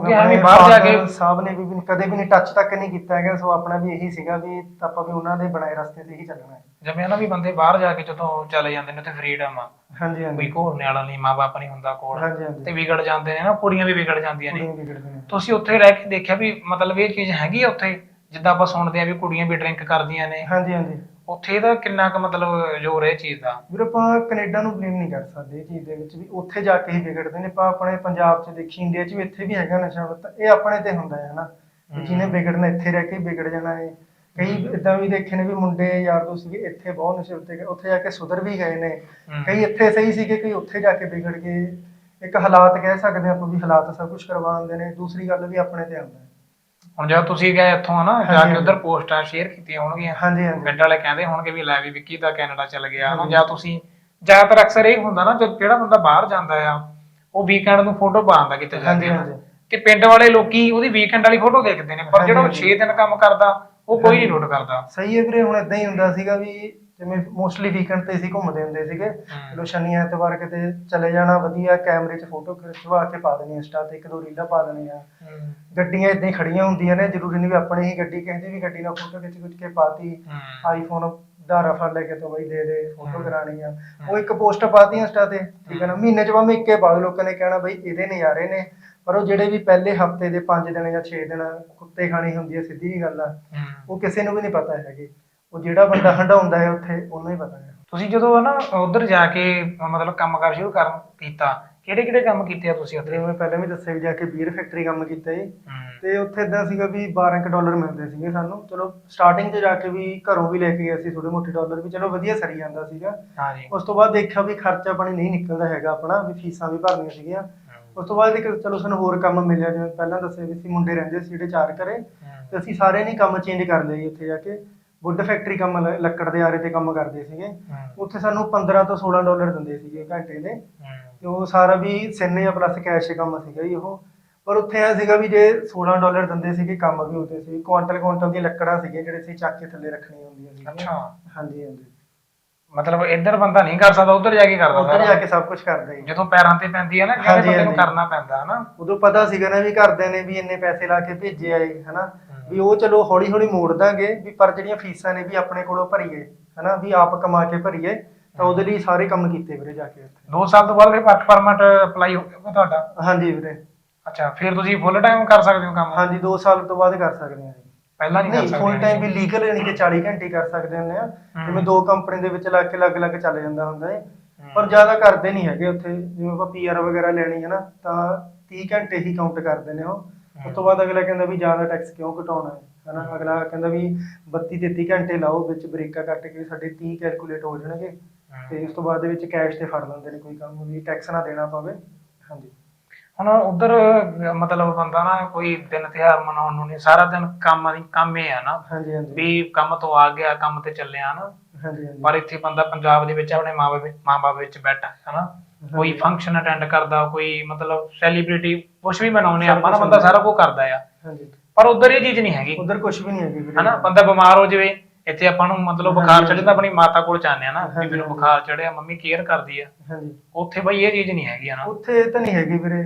ਕਿਉਂਕਿ ਐਵੇਂ ਬਾਹਰ ਜਾ ਕੇ ਸਾਹਿਬ ਨੇ ਵੀ ਵੀ ਕਦੇ ਵੀ ਨਹੀਂ ਟੱਚ ਤੱਕ ਨਹੀਂ ਕੀਤਾ ਹੈਗਾ ਸੋ ਆਪਣਾ ਵੀ ਇਹੀ ਸੀਗਾ ਵੀ ਆਪਾਂ ਵੀ ਉਹਨਾਂ ਦੇ ਬਣਾਏ ਰਸਤੇ ਤੇ ਹੀ ਚੱਲਣਾ ਹੈ। ਜਿਵੇਂ ਨਾ ਵੀ ਬੰਦੇ ਬਾਹਰ ਜਾ ਕੇ ਜਦੋਂ ਚਲੇ ਜਾਂਦੇ ਨੇ ਤੇ ਫਰੀडम ਆ। ਹਾਂਜੀ ਕੋਈ ਹਾਂਜੀ ਘੋਰਨੇ ਵਾਲਾ ਨਹੀਂ ਮਾਪੇ ਨਹੀਂ ਹੁੰਦਾ ਕੋਲ। ਹਾਂਜੀ ਹਾਂਜੀ। ਤੇ ਵਿਗੜ ਜਾਂਦੇ ਨੇ ਨਾ ਕੁੜੀਆਂ ਵੀ ਵਿਗੜ ਜਾਂਦੀਆਂ ਨੇ। ਕੁੜੀਆਂ ਨੇ। ਤੁਸੀਂ ਉੱਥੇ ਰਹਿ ਕੇ ਦੇਖਿਆ ਵੀ ਮਤਲਬ ਇਹ ਚੀਜ਼ ਹੈਗੀ ਆ ਉੱਥੇ? ਜਿੱਦਾਂ ਆਪਾਂ ਸੁਣਦੇ ਆ ਵੀ ਕੁੜੀਆਂ ਵੀ ਡਰਿੰਕ ਕਰਦੀਆਂ ਨੇ। ਹਾਂਜੀ ਹਾਂਜੀ। ਉੱਥੇ ਦਾ ਕਿੰਨਾ ਕੁ ਮਤਲਬ ਜ਼ੋਰ ਹੈ ਇਹ ਚੀਜ਼ ਦਾ? ਵੀਰ ਆਪਾਂ ਕੈਨੇਡਾ ਨੂੰ ਬਲੇਮ ਨਹੀਂ ਕਰ ਸਕਦੇ ਇਹ ਚੀਜ਼ ਦੇ ਵਿੱਚ ਵੀ ਉੱਥੇ ਜਾ ਕੇ ਹੀ ਵਿਗੜਦੇ ਨੇ। ਆਪਾਂ ਆਪਣੇ ਪੰਜਾਬ 'ਚ ਦੇਖੀ ਇੰਡੀਆ 'ਚ ਵੀ ਇੱਥੇ ਵੀ ਹੈਗਾ ਨਸ਼ਾ ਪੱਤਾ ਇਹ ਆਪਣੇ ਤੇ ਹੁੰਦਾ ਹੈ ਨਾ ਵੀ ਜਿਹਨੇ ਵਿਗੜਨਾ ਇੱਥੇ ਰਹਿ ਕੇ ਹੀ ਵਿਗੜ ਜਾਣਾ ਹੈ। ਕਈ ਇਦਾਂ ਵੀ ਦੇਖੇ ਨੇ ਵੀ ਮੁੰਡੇ ਯਾਰ ਦੋਸਤ ਸੀਗੇ ਇੱਥੇ ਬਹੁਤ ਨਸ਼ੇ ਉੱਤੇ ਗਏ ਉੱਥੇ ਜਾ ਕੇ ਸੁਧਰ ਵੀ ਗਏ ਨੇ। ਕਈ ਇੱਥੇ ਸਹੀ ਸੀਗੇ ਕਈ ਉੱਥੇ ਜਾ ਕੇ ਵਿਗੜ ਗਏ। ਇੱਕ ਹਾਲਾਤ ਕਹਿ ਸਕਦੇ ਆਪਾਂ ਵੀ ਹਾਲਾਤ ਸਭ ਕੁਝ ਕਰਵਾ ਦਿੰਦੇ ਨੇ ਦੂਸਰੀ ਗੱਲ ਵੀ ਆਪਣੇ ਤੇ ਆਉਂਦਾ ਹੈ। ਹੁਣ ਜਦ ਤੁਸੀਂ ਗਏ ਇੱਥੋਂ ਹਨਾ ਜਾ ਕੇ ਉਧਰ ਪੋਸਟਾਂ ਸ਼ੇਅਰ ਕੀਤੀਆਂ ਹੋਣਗੀਆਂ। ਹਾਂਜੀ ਹਾਂਜੀ। ਪਿੰਡ ਵਾਲੇ ਕਹਿੰਦੇ ਹੋਣਗੇ ਵੀ ਲੈ ਵੀ ਵਿੱਕੀ ਤਾਂ ਕੈਨੇਡਾ ਚਲ ਗਿਆ। ਹਨਾ ਜਾਂ ਤੁਸੀਂ ਜ਼ਿਆਦਾਤਰ ਅਕਸਰ ਇਹ ਹੁੰਦਾ ਨਾ ਜਦ ਜਿਹੜਾ ਬੰਦਾ ਬਾਹਰ ਜਾਂਦਾ ਆ ਉਹ ਵੀਕਐਂਡ ਨੂੰ ਫੋਟੋ ਪਾਉਂਦਾ ਕਿਤੇ ਜਾ ਕੇ। ਤੇ ਪਿੰਡ ਵਾਲੇ ਲੋਕੀ ਉਹਦੀ ਵੀਕਐਂਡ ਵਾਲੀ ਫੋਟੋ ਦੇਖਦੇ ਨੇ ਪਰ ਜਿਹੜਾ ਉਹ ਹਾਂਜੀ। 6 ਦਿਨ ਕੰਮ ਕਰਦਾ ਉਹ ਕੋਈ ਨਹੀਂ ਨੋਟ ਕਰਦਾ। ਸਹੀ ਹੈ ਵੀਰੇ ਹੁਣ ਇਦਾਂ ਹੀ ਹੁੰਦਾ ਸੀਗਾ ਵੀ ਜਿਵੇਂ ਮੋਸਟਲੀ ਵੀਕਐਂਡ ਤੇ ਅਸੀਂ ਘੁੰਮਦੇ ਹੁੰਦੇ ਸੀਗੇ। ਚਲੋ ਸ਼ਨੀ ਐਤਵਾਰ ਕਿਤੇ ਚਲੇ ਜਾਣਾ ਵਧੀਆ ਕੈਮਰੇ 'ਚ ਫੋਟੋ ਖਿਚਵਾ ਕੇ ਪਾ ਦੇਣੀ ਇੰਸਟਾ ਤੇ ਇੱਕ ਦੋ ਰੀਲਾਂ ਪਾ ਦੇਣੀਆਂ ਗੱਡੀਆਂ ਇਦਾਂ ਹੀ ਖੜੀਆਂ ਹੁੰਦੀਆਂ ਨੇ ਜ਼ਰੂਰੀ ਨਹੀਂ ਵੀ ਆਪਣੀ ਹੀ ਗੱਡੀ ਕਿਸੇ ਦੀ ਵੀ ਗੱਡੀ ਨਾਲ ਫੋਟੋ ਖਿੱਚ ਖਿੱਚ ਕੇ ਪਾਤੀ ਆਈਫੋਨ ਧਾਰਾ ਫੜ ਲੈ ਕੇ ਤੋਂ ਬਈ ਦੇ ਦੇ ਫੋਟੋ। ਕਰਾਣੀ ਆ। ਉਹ ਇੱਕ ਪੋਸਟ ਪਾਤੀ ਇੰਸਟਾ ਤੇ ਠੀਕ ਹੈ ਨਾ? ਮਹੀਨੇ ਚ ਭਾਵੇਂ ਇੱਕੇ ਦਿਓ, ਲੋਕਾਂ ਨੇ ਕਹਿਣਾ ਬਈ ਇਹਦੇ ਨਜ਼ਾਰੇ ਨੇ ਪਰ ਉਹ ਜਿਹੜੇ ਵੀ ਪਹਿਲੇ ਹਫ਼ਤੇ ਦੇ 5 ਦਿਨ ਜਾਂ 6 ਦਿਨ ਕੁੱਤੇ ਖਾਣੀ ਹੁੰਦੀ ਹੈ ਸਿੱਧੀ ਜੀ ਗੱਲ ਆ। ਉਹ ਕਿਸੇ ਨੂੰ ਵੀ ਨਹੀਂ ਪਤਾ ਹੈਗੇ। ਉਹ ਜਿਹੜਾ ਬੰਦਾ ਹੰਡਾਉਂਦਾ ਹੈ ਉੱਥੇ ਉਹਨੂੰ ਹੀ ਪਤਾ ਹੈ। ਤੁਸੀਂ ਜਦੋਂ ਨਾ ਉਧਰ ਜਾ ਕੇ ਮਤਲਬ ਕੰਮ ਕਰ ਸ਼ੁਰੂ ਕਰਨ ਕੀਤਾ ਕਿਹੜੇ ਕਿਹੜੇ ਕੰਮ ਕੀਤੇ ਆ ਤੁਸੀਂ ਉੱਥੇ ਜਿਵੇਂ ਮੈਂ ਪਹਿਲਾਂ ਵੀ ਦੱਸਿਆ ਵੀ ਜਾ ਕੇ ਬੀਅਰ ਫੈਕਟਰੀ ਕੰਮ ਕੀਤਾ ਜੀ। ਤੇ ਉੱਥੇ ਇਦਾਂ ਸੀਗਾ ਵੀ 12 ਕੁ ਡਾਲਰ ਮਿਲਦੇ ਸੀਗੇ ਸਾਨੂੰ। ਚਲੋ ਸਟਾਰਟਿੰਗ 'ਚ ਜਾ ਕੇ ਵੀ ਘਰੋਂ ਵੀ ਲੈ ਕੇ ਗਏ ਸੀ ਥੋੜੇ ਮੋਟੇ ਡਾਲਰ ਵੀ ਚਲੋ ਵਧੀਆ ਸਰੀ ਜਾਂਦਾ ਸੀਗਾ। ਹਾਂਜੀ। ਉਸ ਤੋਂ ਬਾਅਦ ਦੇਖਿਆ ਵੀ ਖਰਚਾ ਪਾਣੀ ਨਹੀਂ ਨਿਕਲਦਾ ਹੈਗਾ ਆਪਣਾ ਵੀ ਫੀਸਾਂ ਵੀ ਭਰਨੀਆਂ ਸੀਗੀਆਂ। ਉਸ ਤੋਂ ਬਾਅਦ ਇੱਕ ਚਲੋ ਸਾਨੂੰ ਹੋਰ ਕੰਮ ਮਿਲਿਆ ਜਿਵੇਂ ਪਹਿਲਾਂ ਦੱਸਿਆ ਵੀ ਸੀ ਮੁੰਡੇ ਰਹਿੰਦੇ ਸੀ ਜਿਹੜੇ ਚਾਰ ਘਰੇ। ਤੇ ਅਸੀਂ ਸਾਰੇ ਨੇ ਕੰਮ ਚੇਂਜ ਕਰ ਲਏ ਉੱਥੇ ਜਾ ਕੇ। ਵੁੱਡ ਫੈਕਟਰੀ ਕੰਮ ਲ- ਲੱਕੜ ਦੇ ਆਰੇ ਤੇ ਕੰਮ ਕਰਦੇ ਸੀਗੇ। ਉੱਥੇ ਸਾਨੂੰ 15 ਤੋਂ 16 ਡਾਲਰ ਦਿੰਦੇ ਸੀਗੇ ਘੰਟੇ ਦੇ। ਤੇ ਉਹ ਸਾਰਾ ਵੀ ਸਿਨ ਜਾਂ ਪਲੱਸ ਕੈਸ਼ ਕੰਮ ਸੀਗਾ ਜੀ ਉਹ। ਪਰ ਉੱਥੇ ਐ ਸੀਗਾ ਵੀ ਜੇ 16 ਡਾਲਰ ਦਿੰਦੇ ਸੀਗੇ ਕੰਮ ਵੀ ਹੁੰਦੇ ਸੀ। ਕੁਆਂਟਲ ਕੁਆਂਟਲ ਦੀਆਂ ਲੱਕੜਾਂ ਸੀਗੀਆਂ ਜਿਹੜੇ ਸੀ ਚੱਕ ਕੇ ਥੱਲੇ ਰੱਖਣੀਆਂ ਹੁੰਦੀਆਂ ਸੀ ਅੱਛਾ। ਹਾਂਜੀ ਹਾਂਜੀ। ਮਤਲਬ ਇੱਧਰ ਬੰਦਾ ਨਹੀਂ ਕਰ ਸਕਦਾ ਉਧਰ ਜਾ ਕੇ ਕਰਦਾ ਉੱਧਰ ਜਾ ਸਾਰਾ। ਕੇ ਸਭ ਕੁਝ ਕਰਦੇ ਜੀ। ਜਦੋਂ ਪੈਰਾਂ ਤੇ ਪੈਂਦੀ ਹੈ ਨਾ ਹਾਂਜੀ, ਕਹਿੰਦੇ ਬੰਦੇ ਨੂੰ ਹਾਂਜੀ। ਕਰਨਾ ਪੈਂਦਾ ਹਨਾ? ਉਦੋਂ ਪਤਾ ਸੀਗਾ ਨਾ ਵੀ ਘਰਦਿਆਂ ਨੇ ਵੀ ਇੰਨੇ ਪੈਸੇ ਲਾ ਕੇ ਭੇਜੇ ਆਏ ਹਨਾ? ਵੀ ਉਹ ਚਲੋ ਹੌਲੀ ਹੌਲੀ ਮੋੜ ਦਾਂਗੇ ਵੀ ਪਰ ਜਿਹੜੀਆਂ ਫੀਸਾਂ ਨੇ ਵੀ ਆਪਣੇ ਕੋਲੋਂ ਭਰੀਏ ਹਨਾ ਵੀ ਆਪ ਕਮਾ ਕੇ ਭਰੀਏ ਤਾਂ ਉਹਦੇ ਲਈ ਸਾਰੇ ਕੰਮ ਕੀਤੇ ਵੀਰੇ ਜਾ ਕੇ ਉੱਥੇ। 2 ਸਾਲ ਤੋਂ ਬਾਅਦ ਫਿਰ ਵਰਕ ਪਰਮਿਟ ਅਪਲਾਈ ਹੋ ਗਿਆ ਤੁਹਾਡਾ? ਹਾਂਜੀ ਵੀਰੇ। ਅੱਛਾ ਫਿਰ ਤੁਸੀਂ ਫੁੱਲ ਟਾਈਮ ਕਰ ਸਕਦੇ ਹੋ ਕੰਮ? ਹਾਂਜੀ 2 ਸਾਲ ਤੋਂ ਬਾਅਦ ਕਰ ਸਕਦੇ ਹਾਂ ਜੀ। ਪਹਿਲਾਂ ਨਹੀਂ ਕਰ ਸਕਦੇ ਫੁੱਲ ਟਾਈਮ ਵੀ ਲੀਗਲ ਯਾਨੀ ਕਿ 40 ਘੰਟੇ ਕਰ ਸਕਦੇ ਹੁੰਦੇ ਆ। ਜਿਵੇਂ ਦੋ ਕੰਪਨੀ ਦੇ ਵਿੱਚ ਲੱਗ ਕੇ ਅਲੱਗ-ਅਲੱਗ ਚੱਲ ਜਾਂਦਾ ਹੁੰਦਾ ਹੈ। ਪਰ ਜ਼ਿਆਦਾ ਕਰਦੇ ਨਹੀਂ ਹੈਗੇ ਉੱਥੇ। ਜਿਵੇਂ ਆਪਾਂ ਪੀਆਰ ਵਗੈਰਾ ਲੈਣੀ ਹੈ ਨਾ ਤਾਂ 30 ਘੰਟੇ ਹੀ ਕਾਊਂਟ ਕਰਦੇ ਨੇ ਉਹ। ਉਸ ਤੋਂ ਬਾਅਦ ਅਗਲਾ ਕਹਿੰਦਾ ਵੀ ਜ਼ਿਆਦਾ ਟੈਕਸ ਕਿਉਂ ਘਟਾਉਣਾ ਹੈ? ਹਨਾ? ਅਗਲਾ ਕਹਿੰਦਾ ਵੀ 32 33 ਘੰਟੇ ਲਾਓ ਵਿੱਚ ਬ੍ਰੇਕਾਂ ਕੱਟ ਕੇ ਸਾਡੇ 30 ਕੈਲਕੂਲੇਟ ਹੋ ਜਾਣਗੇ। ਤੇ ਉਸ ਤੋਂ ਬਾਅਦ ਦੇ ਵਿੱਚ ਕੈਸ਼ ਤੇ ਫੜ ਲੈਂਦੇ ਨੇ ਕੋਈ ਕੰਮ ਵੀ ਟੈਕਸ ਨਾ ਦੇਣਾ ਪਵੇ। ਹਾਂਜੀ। ਹੁਣ ਉਧਰ ਮਤਲਬ ਬੰਦਾ ਨਾ ਕੋਈ ਦਿਨ ਤਿਉਹਾਰ ਮਨਾਉਣ ਨੂੰ ਨਹੀਂ ਸਾਰਾ ਦਿਨ ਕੰਮ ਕੰਮ ਹੀ ਆ ਨਾ ਹਾਂਜੀ ਹਾਂਜੀ। ਵੀ ਕੰਮ ਤੋਂ ਆ ਗਿਆ ਕੰਮ ਤੇ ਚੱਲਿਆ ਨਾ। ਹਾਂਜੀ ਹਾਂਜੀ। ਪਰ ਇੱਥੇ ਬੰਦਾ ਪੰਜਾਬ ਦੇ ਵਿੱਚ ਆਪਣੇ ਮਾਪੇ ਮਾਪੇ ਵਿੱਚ ਬੈਠਾ ਹੈ ਨਾ ਕੋਈ ਫੰਕਸ਼ਨ ਅਟੈਂਡ ਕਰਦਾ ਕੋਈ ਮਤਲਬ ਸੈਲੀਬ੍ਰਿਟੀ ਕੁਝ ਵੀ ਮਨਾਉਣੇ ਆਪਾਂ ਨਾ ਬੰਦਾ ਸਾਰਾ ਕੁਝ ਕਰਦਾ ਆ। ਹਾਂਜੀ। ਪਰ ਉਧਰ ਇਹ ਚੀਜ਼ ਨਹੀਂ ਹੈਗੀ। ਉਧਰ ਕੁਝ ਵੀ ਨਹੀਂ ਹੈਗੀ ਵੀਰੇ। ਹਨਾ? ਬੰਦਾ ਬਿਮਾਰ ਹੋ ਜਾਵੇ ਇੱਥੇ ਆਪਾਂ ਨੂੰ ਮਤਲਬ ਬੁਖਾਰ ਹਾਂਜੀ। ਚੜ੍ਹਦਾ ਆਪਣੀ ਮਾਤਾ ਕੋਲ ਜਾਂਦੇ ਆ ਨਾ ਵੀ ਮੈਨੂੰ। ਬੁਖਾਰ ਚੜਿਆ ਮੰਮੀ ਕੇਅਰ ਕਰਦੀ ਆ। ਹਾਂਜੀ। ਉੱਥੇ ਬਈ ਇਹ ਚੀਜ਼ ਨਹੀਂ ਹੈਗੀ ਹਨਾ? ਉੱਥੇ ਤਾਂ ਨਹੀਂ ਹੈਗੀ ਵੀਰੇ।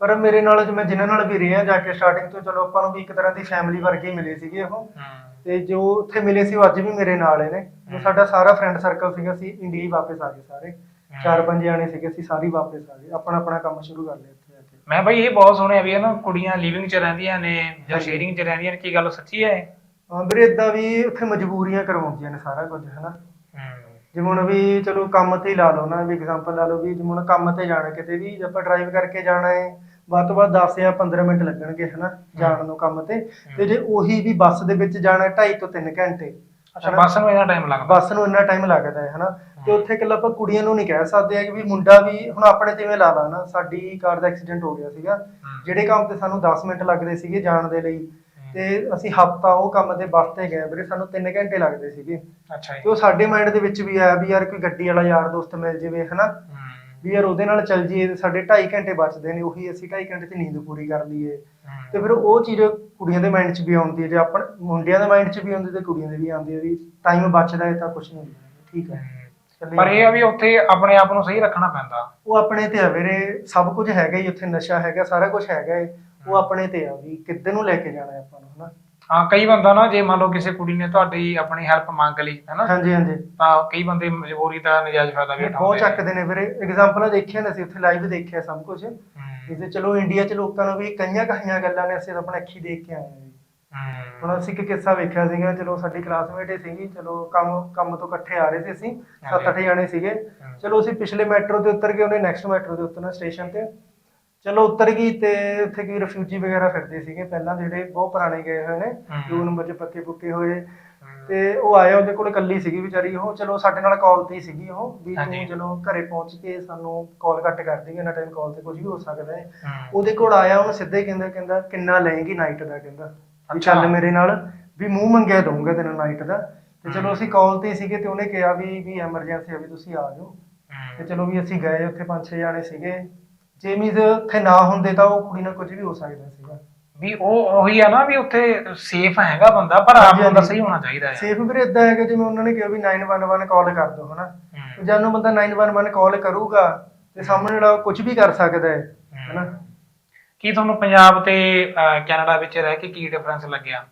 ਪਰ ਮੇਰੇ ਨਾਲ ਜਿਵੇਂ ਜਿਨ੍ਹਾਂ ਨਾਲ ਵੀ ਰਿਹਾ ਜਾ ਕੇ ਸਟਾਰਟਿੰਗ ਤੋਂ ਚਲੋ ਆਪਾਂ ਨੂੰ ਵੀ ਇੱਕ ਤਰ੍ਹਾਂ ਦੀ ਫੈਮਿਲੀ ਵਰਗੇ ਮਿਲੇ ਸੀਗੇ ਉਹ। ਤੇ ਜੋ ਉੱਥੇ ਮਿਲੇ ਸੀ ਉਹ ਅੱਜ ਵੀ ਮੇਰੇ ਨਾਲ ਨੇ। ਜੋ ਸਾਡਾ ਸਾਰਾ ਫਰੈਂਡ ਸਰਕਲ ਸੀਗਾ ਸੀ ਇੰਡੀਆ ਹੀ ਵਾਪਸ ਆ ਗਏ ਸਾਰੇ। ਚਾਰ ਪੰਜ ਜਾਣੇ ਸੀਗੇ ਅਸੀਂ ਸਾਰੇ ਹੀ ਵਾਪਸ ਆ ਗਏ। ਆਪਣਾ ਆਪਣਾ ਕੰਮ ਸ਼ੁਰੂ ਕਰ ਲਿਆ ਇੱਥੇ ਆ ਕੇ। ਮੈਂ ਬਈ ਇਹ ਬਹੁਤ ਸੁਣਿਆ ਵੀ ਨਾ ਕੁੜੀਆਂ ਲਿਵਿੰਗ 'ਚ ਰਹਿੰਦੀਆਂ ਨੇ ਜਾਂ ਸ਼ੇਅਰਿੰਗ 'ਚ ਰਹਿੰਦੀਆਂ ਨੇ ਕੀ ਗੱਲ ਸੱਚੀ ਹੈ? ਹਾਂ ਵੀਰੇ ਇਦਾਂ ਵੀ ਉੱਥੇ ਮਜਬੂਰੀਆਂ ਕਰਵਾਉਂਦੀਆਂ ਨੇ ਸਾਰਾ ਕੁਝ ਹਨਾ? ਹੂੰ। ਜਿਵੇਂ ਹੁਣ ਵੀ ਚਲੋ ਕੰਮ ਤੇ ਹੀ ਲਾ ਲਓ ਨਾ ਵੀ ਐਗਜ਼ਾਮਪਲ ਲਾ ਲਓ ਵੀ ਜਿਵੇਂ ਹੁਣ ਕੰਮ ਤੇ ਜਾਣਾ ਕਿਤੇ ਵੀ ਜੇ ਆਪਾਂ ਡਰਾਈਵ ਕਰਕੇ ਜਾਣਾ ਹੈ ਵੱਧ ਤੋਂ ਵੱਧ 10 ਜਾਂ 15 ਮਿੰਟ ਲੱਗਣਗੇ ਹਨਾ ਜਾਣ ਨੂੰ ਕੰਮ ਤੇ। ਤੇ ਜੇ ਉਹੀ ਵੀ ਬੱਸ ਦੇ ਵਿੱਚ ਜਾਣਾ 2.5 ਤੋਂ 3 ਘੰਟੇ ਅੱਛਾ ਬੱਸ ਨੂੰ ਇੰਨਾ ਟਾਈਮ ਲੱਗਦਾ? ਬੱਸ ਨੂੰ ਇੰਨਾ ਟਾਈਮ ਲੱਗਦਾ ਹੈ ਹਨਾ? ਤੇ ਉੱਥੇ ਇਕੱਲਾ ਆਪਾਂ ਕੁੜੀਆਂ ਨੂੰ ਨਹੀਂ ਕਹਿ ਸਕਦੇ ਕਿ ਵੀ ਮੁੰਡਾ ਵੀ ਹੁਣ ਆਪਣੇ ਜਿਵੇਂ ਲਾ ਲਾ ਨਾ ਸਾਡੀ ਕਾਰ ਦਾ ਐਕਸੀਡੈਂਟ ਹੋ ਗਿਆ ਸੀਗਾ। ਜਿਹੜੇ ਕੰਮ ਤੇ ਸਾਨੂੰ 10 ਮਿੰਟ ਲੱਗਦੇ ਸੀਗੇ ਜਾਣ ਦੇ ਲਈ ਤੇ ਅਸੀਂ ਹਫਤਾ ਉਹ ਕੰਮ ਤੇ ਬੱਸ ਤੇ ਗਏ ਵੀਰੇ ਸਾਨੂੰ 3 ਘੰਟੇ ਲੱਗਦੇ ਸੀਗੇ। ਅੱਛਾ ਤੇ ਜੀ ਉਹ ਸਾਡੇ ਮਾਈਂਡ ਦੇ ਵਿੱਚ ਵੀ ਆਇਆ ਵੀ ਯਾਰ ਕੋਈ ਗੱਡੀ ਵਾਲਾ ਯਾਰ ਦੋਸਤ ਮਿਲ ਜਾਵੇ ਹਨਾ? ਵੀ ਯਾਰ ਉਹਦੇ ਨਾਲ ਚੱਲ ਜੀਏ ਤੇ ਸਾਡੇ 2.5 ਘੰਟੇ ਬਚਦੇ ਨੇ ਉਹੀ ਅਸੀਂ 2.5 ਘੰਟੇ 'ਚ ਨੀਂਦ ਪੂਰੀ ਕਰ ਲਈਏ। ਤੇ ਫਿਰ ਉਹ ਚੀਜ਼ ਕੁੜੀਆਂ ਦੇ ਮਾਈਂਡ 'ਚ ਵੀ ਆਉਂਦੀ ਹੈ ਜੇ ਆਪਣ ਮੁੰਡਿਆਂ ਦੇ ਮਾਈਂਡ 'ਚ ਵੀ ਆਉਂਦੀ ਤੇ ਕੁੜੀਆਂ ਦੇ ਵੀ ਆਉਂਦੀ ਹੈ ਵੀ ਟਾਈਮ ਬਚਦਾ ਹੈ ਤਾਂ ਕੁਝ ਨਹੀਂ ਠੀਕ ਹੈ। ਪਰ ਇਹ ਆ ਵੀ ਉੱਥੇ ਆਪਣੇ ਆਪ ਨੂੰ ਸਹੀ ਰੱਖਣਾ ਪੈਂਦਾ। ਉਹ ਆਪਣੇ ਤੇ ਆ ਵੀਰੇ ਸਭ ਕੁਝ ਹੈਗਾ ਹੀ ਉੱਥੇ ਨਸ਼ਾ ਹੈਗਾ ਸਾਰਾ ਕੁਝ ਹੈਗਾ ਹੈ ਉਹ ਆਪਣੇ ਤੇ ਆ ਵੀ ਕਿੱਧਰ ਨੂੰ ਲੈ ਕੇ ਜਾਣਾ ਹੈ ਆਪਾਂ ਨੂੰ ਹਨਾ? ਹਾਂ ਕਈ ਬੰਦਾ ਨਾ ਜੇ ਮੰਨ ਲਓ ਕਿਸੇ ਕੁੜੀ ਨੇ ਤੁਹਾਡੀ ਆਪਣੀ ਹੈਲਪ ਮੰਗ ਲਈ ਹੈਨਾ? ਹਾਂਜੀ ਹਾਂਜੀ। ਤਾਂ ਕਈ ਬੰਦੇ ਮਜਬੂਰੀ ਦਾ ਨਜਾਇਜ਼ ਫਾਇਦਾ ਵੀ ਬਹੁਤ ਉਠਾਉਂਦੇ ਨੇ ਚੱਕਦੇ ਨੇ ਵੀਰੇ। ਐਗਜ਼ਾਮਪਲ ਦੇਖਿਆ ਨਾ ਅਸੀਂ ਉੱਥੇ ਲਾਈਵ ਦੇਖਿਆ ਸਭ ਕੁਝ। ਤੇ ਚਲੋ ਇੰਡੀਆ 'ਚ ਲੋਕਾਂ ਨੂੰ ਵੀ ਕਈਆਂ ਕਹੀਆਂ ਗੱਲਾਂ ਨੇ ਅਸੀਂ ਆਪਣਾ ਅੱਖੀ ਦੇਖ ਕੇ ਆਏ ਹੂੰ, ਹੁਣ ਅਸੀਂ ਇੱਕ ਕਿੱਸਾ ਵੇਖਿਆ ਸੀਗਾ ਚਲੋ ਸਾਡੀ ਕਲਾਸਮੇਟ ਹੀ ਸੀਗੀ ਚਲੋ ਕੰਮ ਕੰਮ ਤੋਂ ਇਕੱਠੇ ਆ ਰਹੇ ਸੀ ਅਸੀਂ ਸੱਤ ਅੱਠ ਜਾਣੇ ਸੀਗੇ। ਚਲੋ ਅਸੀਂ ਪਿਛਲੇ ਮੈਟਰੋ ਤੇ ਉਤਰ ਗਏ ਉਹਨੇ ਨੈਕਸਟ ਮੈਟਰੋ ਤੇ ਉਤਰਨਾ ਸਟੇਸ਼ਨ ਤੇ। ਚਲੋ ਉਤਰ ਗਈ ਤੇ ਉੱਥੇ ਕੋਈ ਰਿਫਿਊਜੀ ਵਗੈਰਾ ਫਿਰਦੇ ਸੀਗੇ ਪਹਿਲਾਂ ਜਿਹੜੇ ਬਹੁਤ ਪੁਰਾਣੇ ਗਏ ਹੋਏ ਨੇ। ਦੋ ਨੰਬਰ 'ਚ ਪੱਕੇ ਪੁੱਕੇ ਹੋਏ। ਤੇ ਉਹ ਆਇਆ ਉਹਦੇ ਕੋਲ ਇਕੱਲੀ ਸੀਗੀ ਵਿਚਾਰੀ ਉਹ ਚਲੋ ਸਾਡੇ ਨਾਲ ਕਾਲ ਤੇ ਸੀਗੀ ਉਹ ਵੀ। ਤੂੰ ਚਲੋ ਘਰੇ ਪਹੁੰਚ ਕੇ ਸਾਨੂੰ ਕਾਲ ਕੱਟ ਕਰ ਦੇਗੀ ਇਹਨਾਂ ਟਾਈਮ ਕਾਲ ਤੇ ਕੁਝ ਵੀ ਹੋ ਸਕਦਾ ਹੈ। ਉਹਦੇ ਕੋਲ ਆਇਆ ਉਹਨੂੰ ਸਿੱਧਾ ਕਹਿੰਦਾ ਕਹਿੰਦਾ ਕਿੰਨਾ ਲਏਗੀ ਨਾਈਟ ਦਾ ਕਹਿੰਦਾ। ਵੀ। ਚੱਲ ਮੇਰੇ ਨਾਲ ਵੀ ਮੂੰਹ ਮੰਗਿਆ ਦਊਂਗਾ ਤੈਨੂੰ ਨਾਈਟ ਦਾ। ਤੇ ਚਲੋ ਅਸੀਂ ਕਾਲ ਤੇ ਸੀਗੇ ਤੇ ਉਹਨੇ ਕਿਹਾ ਵੀ ਵੀ ਐਮਰਜੈਂਸੀ ਆ ਵੀ ਤੁਸੀਂ ਆ ਜਾਓ। ਤੇ। ਚਲੋ ਵੀ ਅਸੀਂ ਗਏ ਉੱਥੇ ਪੰਜ ਛੇ ਜਾਣੇ ਸੀਗੇ। ਜੇ ਮੀਜ਼ ਉੱਥੇ ਨਾ ਹੁੰਦੇ ਤਾਂ ਉਹ ਕੁੜੀ ਨਾਲ ਕੁਝ ਵੀ ਹੋ ਸਕਦਾ ਸੀਗਾ। ਵੀ ਉਹ ਉਹੀ ਆ ਨਾ ਵੀ ਉੱਥੇ ਸੇਫ ਹੈਗਾ ਬੰਦਾ ਪਰ ਆਪ ਬੰਦਾ। ਸਹੀ ਹੋਣਾ ਚਾਹੀਦਾ ਹੈ। ਸੇਫ ਵੀਰੇ ਇਦਾਂ ਹੈਗਾ ਜਿਵੇਂ ਉਹਨਾਂ ਨੇ ਕਿਹਾ ਵੀ 911 ਕਾਲ ਕਰ ਦਿਓ ਹਨਾ। ਜਦੋਂ ਬੰਦਾ 911 ਕਾਲ ਕਰੂਗਾ ਤੇ ਸਾਹਮਣੇ ਵਾਲਾ ਕੁਝ ਵੀ ਕਰ ਸਕਦਾ ਹੈ ਹਨਾ। ਕੀ ਤੁਹਾਨੂੰ ਪੰਜਾਬ ਤੇ ਅਹ, ਕੈਨੇਡਾ ਵਿੱਚ ਰਹਿ ਕੇ ਕੀ ਡਿਫਰੈਂਸ ਲੱਗਿਆ?